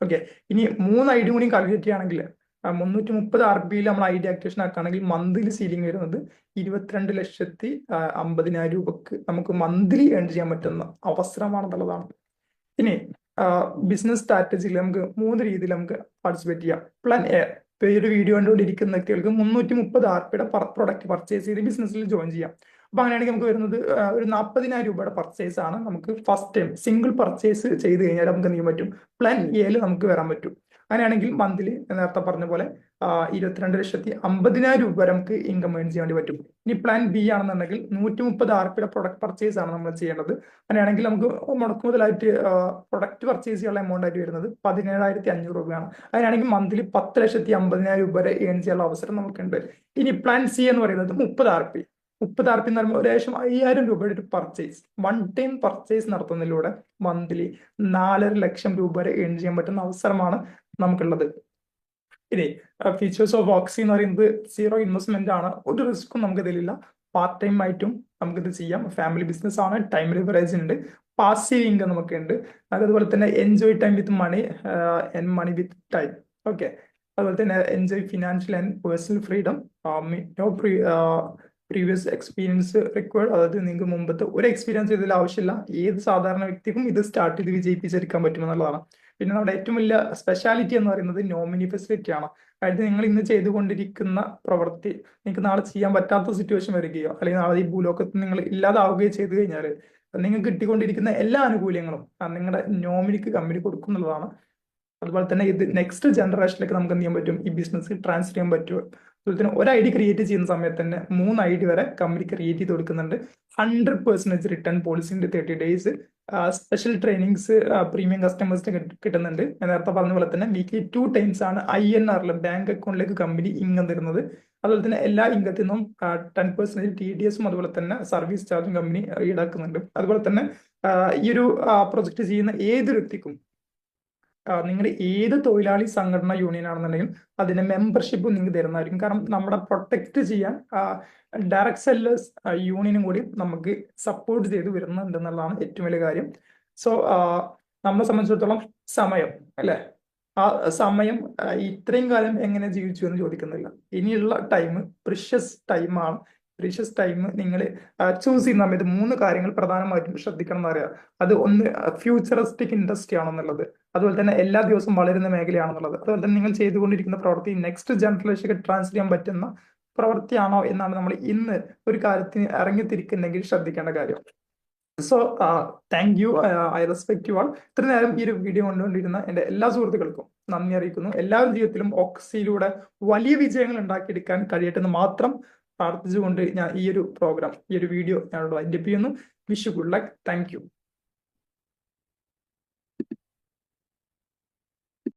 ഓക്കെ ഇനി മൂന്ന് ഐ ഡി കൂടി കാൽക്കുലേറ്റ് ചെയ്യുകയാണെങ്കിൽ മുന്നൂറ്റി മുപ്പത് ആർ ബിയിൽ നമ്മൾ ഐ ഡി ആക്ടിവേഷൻ ആക്കുകയാണെങ്കിൽ മന്ത്ലി സീലിംഗ് വരുന്നത് ഇരുപത്തിരണ്ട് ലക്ഷത്തി അമ്പതിനായിരം രൂപക്ക് നമുക്ക് മന്ത്ലി ഏൺ ചെയ്യാൻ പറ്റുന്ന അവസരമാണെന്നുള്ളതാണ്. ഇനി ബിസിനസ് സ്ട്രാറ്റജിയിൽ നമുക്ക് മൂന്ന് രീതിയിൽ നമുക്ക് പാർട്ടിസിപ്പേറ്റ് ചെയ്യാം. പ്ലാൻ എ ഇപ്പൊ ഈ ഒരു വീഡിയോ കണ്ടുകൊണ്ടിരിക്കുന്ന വ്യക്തികൾക്ക് മുന്നൂറ്റി മുപ്പത് ആർ പിയുടെ പ്രൊഡക്റ്റ് പർച്ചേസ് ചെയ്ത് ബിസിനസ്സിൽ ജോയിൻ ചെയ്യാം. അപ്പൊ അങ്ങനെയാണെങ്കിൽ നമുക്ക് വരുന്നത് ഒരു നാൽപ്പതിനായിരം രൂപയുടെ പർച്ചേസ് ആണ്. നമുക്ക് ഫസ്റ്റ് ടൈം സിംഗിൾ പർച്ചേസ് ചെയ്ത് കഴിഞ്ഞാൽ നമുക്ക് എന്ത് ചെയ്യാൻ പറ്റും? പ്ലാൻ എയിൽ നമുക്ക് വരാൻ പറ്റും. അങ്ങനെയാണെങ്കിൽ മന്ത്ലി നേരത്തെ പറഞ്ഞ പോലെ ഇരുപത്തിരണ്ട് ലക്ഷത്തി അമ്പതിനായിരം രൂപ വരെ നമുക്ക് ഇൻകം ഏൺ ചെയ്യാൻ വേണ്ടി പറ്റും. ഇനി പ്ലാൻ ബി ആണെന്നുണ്ടെങ്കിൽ നൂറ്റി മുപ്പത് ആർ പിയുടെ പ്രൊഡക്റ്റ് പർച്ചേസ് ആണ് നമ്മൾ ചെയ്യേണ്ടത്. അങ്ങനെയാണെങ്കിൽ നമുക്ക് മുടക്ക് മുതലായിട്ട് പ്രൊഡക്റ്റ് പർച്ചേസ് ചെയ്യാനുള്ള എമൗണ്ട് ആയിട്ട് വരുന്നത് പതിനേഴായിരത്തി അഞ്ഞൂറ് രൂപയാണ്. അങ്ങനെയാണെങ്കിൽ മന്ത്ലി പത്ത് ലക്ഷത്തി അമ്പതിനായിരം രൂപ വരെ ഏൺ ചെയ്യാനുള്ള അവസരം നമുക്കുണ്ട്. ഇനി പ്ലാൻ സി എന്ന് പറയുന്നത് മുപ്പത് ആർ പി. മുപ്പത് ആർ പി എന്ന് പറയുമ്പോൾ ഏകദേശം അയ്യായിരം രൂപയുടെ ഒരു പർച്ചേസ് വൺ ടൈം പർച്ചേസ് നടത്തുന്നതിലൂടെ മന്ത്ലി നാലര ലക്ഷം രൂപ വരെ ഏൺ ചെയ്യാൻ പറ്റുന്ന അവസരമാണ് നമുക്കുള്ളത്. ഇനി ഫീച്ചേഴ്സ് ഓഫ് ഓക്സി എന്ന് പറയുന്നത് സീറോ ഇൻവെസ്റ്റ്മെന്റ് ആണ്. ഒരു റിസ്ക്കും നമുക്ക് ഇതിലില്ല. പാർട്ട് ടൈം ആയിട്ടും നമുക്കിത് ചെയ്യാം. ഫാമിലി ബിസിനസ് ആണ്. ടൈം ലിവറേജ് ഉണ്ട്. പാസീവ് ഇൻകം നമുക്ക് ഉണ്ട്. അതുപോലെ തന്നെ enjoy time with money and money with time okay അതുപോലെ തന്നെ enjoy financial and personal freedom no previous experience required അതായത് നിങ്ങൾക്ക് മുമ്പത്തെ ഒരു എക്സ്പീരിയൻസ് ഇതിൽ ആവശ്യമില്ല. ഏത് സാധാരണ വ്യക്തിക്കും ഇത് സ്റ്റാർട്ട് ചെയ്ത് വിജയിപ്പിച്ചെടുക്കാൻ പറ്റുമെന്നുള്ളതാണ്. പിന്നെ നമ്മുടെ ഏറ്റവും വലിയ സ്പെഷ്യാലിറ്റി എന്ന് പറയുന്നത് നോമിനി ഫെസിലിറ്റി ആണ്. അതായത് നിങ്ങൾ ഇന്ന് ചെയ്തുകൊണ്ടിരിക്കുന്ന പ്രവൃത്തി നിങ്ങൾക്ക് നാളെ ചെയ്യാൻ പറ്റാത്ത സിറ്റുവേഷൻ വരികയോ അല്ലെങ്കിൽ നാളെ ഈ ഭൂലോകത്ത് നിങ്ങൾ ഇല്ലാതാവുകയോ ചെയ്തു കഴിഞ്ഞാൽ നിങ്ങൾക്ക് കിട്ടിക്കൊണ്ടിരിക്കുന്ന എല്ലാ ആനുകൂല്യങ്ങളും നിങ്ങളുടെ നോമിനിക്ക് കമ്പനി കൊടുക്കുന്നുള്ളതാണ്. അതുപോലെ തന്നെ ഇത് നെക്സ്റ്റ് ജനറേഷനിലേക്ക് നമുക്ക് എന്ത് ചെയ്യാൻ പറ്റും? ഈ ബിസിനസ് ട്രാൻസ്ഫർ ചെയ്യാൻ പറ്റും. അതുപോലെ തന്നെ ഒരു ഐ ഡി ക്രിയേറ്റ് ചെയ്യുന്ന സമയത്ത് തന്നെ മൂന്ന് ഐ ഡി വരെ കമ്പനി ക്രിയേറ്റ് ചെയ്ത് കൊടുക്കുന്നുണ്ട്. Hundred percentage return പോളിസിന്റെ thirty days special trainings premium കസ്റ്റമേഴ്സിന് കിട്ടുന്നുണ്ട്. ഞാൻ നേരത്തെ പറഞ്ഞ പോലെ തന്നെ വീക്ക്ലി ടു ടൈംസ് ആണ് ഐ എൻ ആറിൽ ബാങ്ക് അക്കൗണ്ടിലേക്ക് കമ്പനി ഇൻകം തരുന്നത്. അതുപോലെ തന്നെ എല്ലാ ഇംഗത്തിൽ നിന്നും ടെൻ പെർസെന്റേജ് ടി ഡി എസും അതുപോലെ തന്നെ സർവീസ് ചാർജും കമ്പനി ഈടാക്കുന്നുണ്ട്. അതുപോലെ തന്നെ ഈ ഒരു പ്രൊജക്ട് ചെയ്യുന്ന ഏതൊരു വ്യക്തിക്കും നിങ്ങൾ ഏത് തൊഴിലാളി സംഘടന യൂണിയൻ ആണെന്നുണ്ടെങ്കിലും അതിന്റെ മെമ്പർഷിപ്പ് നിങ്ങൾക്ക് തരുന്നതായിരിക്കും. കാരണം നമ്മുടെ പ്രൊട്ടക്ട് ചെയ്യാൻ ഡയറക്ട് സെല്ലേഴ്സ് യൂണിയനും കൂടി നമുക്ക് സപ്പോർട്ട് ചെയ്ത് വരുന്നുണ്ട് എന്നുള്ളതാണ് ഏറ്റവും വലിയ കാര്യം. സോ നമ്മളെ സംബന്ധിച്ചിടത്തോളം സമയം അല്ലെ? ആ സമയം ഇത്രയും കാലം എങ്ങനെ ജീവിച്ചു എന്ന് ചോദിക്കുന്നില്ല. ഇനിയുള്ള ടൈം പ്രിഷ്യസ് ടൈമാണ് പ്രീഷ്യസ് ടൈം നിങ്ങൾ ചൂസ് ചെയ്യുന്ന സമയത്ത് മൂന്ന് കാര്യങ്ങൾ പ്രധാനമായിട്ടും ശ്രദ്ധിക്കണം എന്നറിയാം അത് ഒന്ന് ഫ്യൂച്ചറിസ്റ്റിക് ഇൻഡസ്ട്രി ആണെന്നുള്ളത്. അതുപോലെ തന്നെ എല്ലാ ദിവസവും വളരുന്ന മേഖലയാണെന്നുള്ളത്. അതുപോലെ തന്നെ നിങ്ങൾ ചെയ്തുകൊണ്ടിരിക്കുന്ന പ്രവൃത്തി നെക്സ്റ്റ് ജനറേഷനിലേക്ക് ട്രാൻസ്ഫർ ചെയ്യാൻ പറ്റുന്ന പ്രവൃത്തിയാണോ എന്നാണ് നമ്മൾ ഇന്ന് ഒരു കാര്യത്തിന് ഇറങ്ങിത്തിരിക്കുന്നെങ്കിൽ ശ്രദ്ധിക്കേണ്ട കാര്യം. So thank you I respect you all ഇത്ര നേരം ഈ ഒരു വീഡിയോ കണ്ടുകൊണ്ടിരുന്ന എന്റെ എല്ലാ സുഹൃത്തുക്കൾക്കും നന്ദി അറിയിക്കുന്നു. എല്ലാവരുടെ ജീവിതത്തിലും ഓക്സിയിലൂടെ വലിയ വിജയങ്ങൾ ഉണ്ടാക്കിയെടുക്കാൻ കഴിയട്ടെന്ന് മാത്രം പ്രാർത്ഥിച്ചുകൊണ്ട് ഞാൻ ഈ ഒരു പ്രോഗ്രാം ഈ ഒരു വീഡിയോ ഞാനോട് wind up wish good luck thank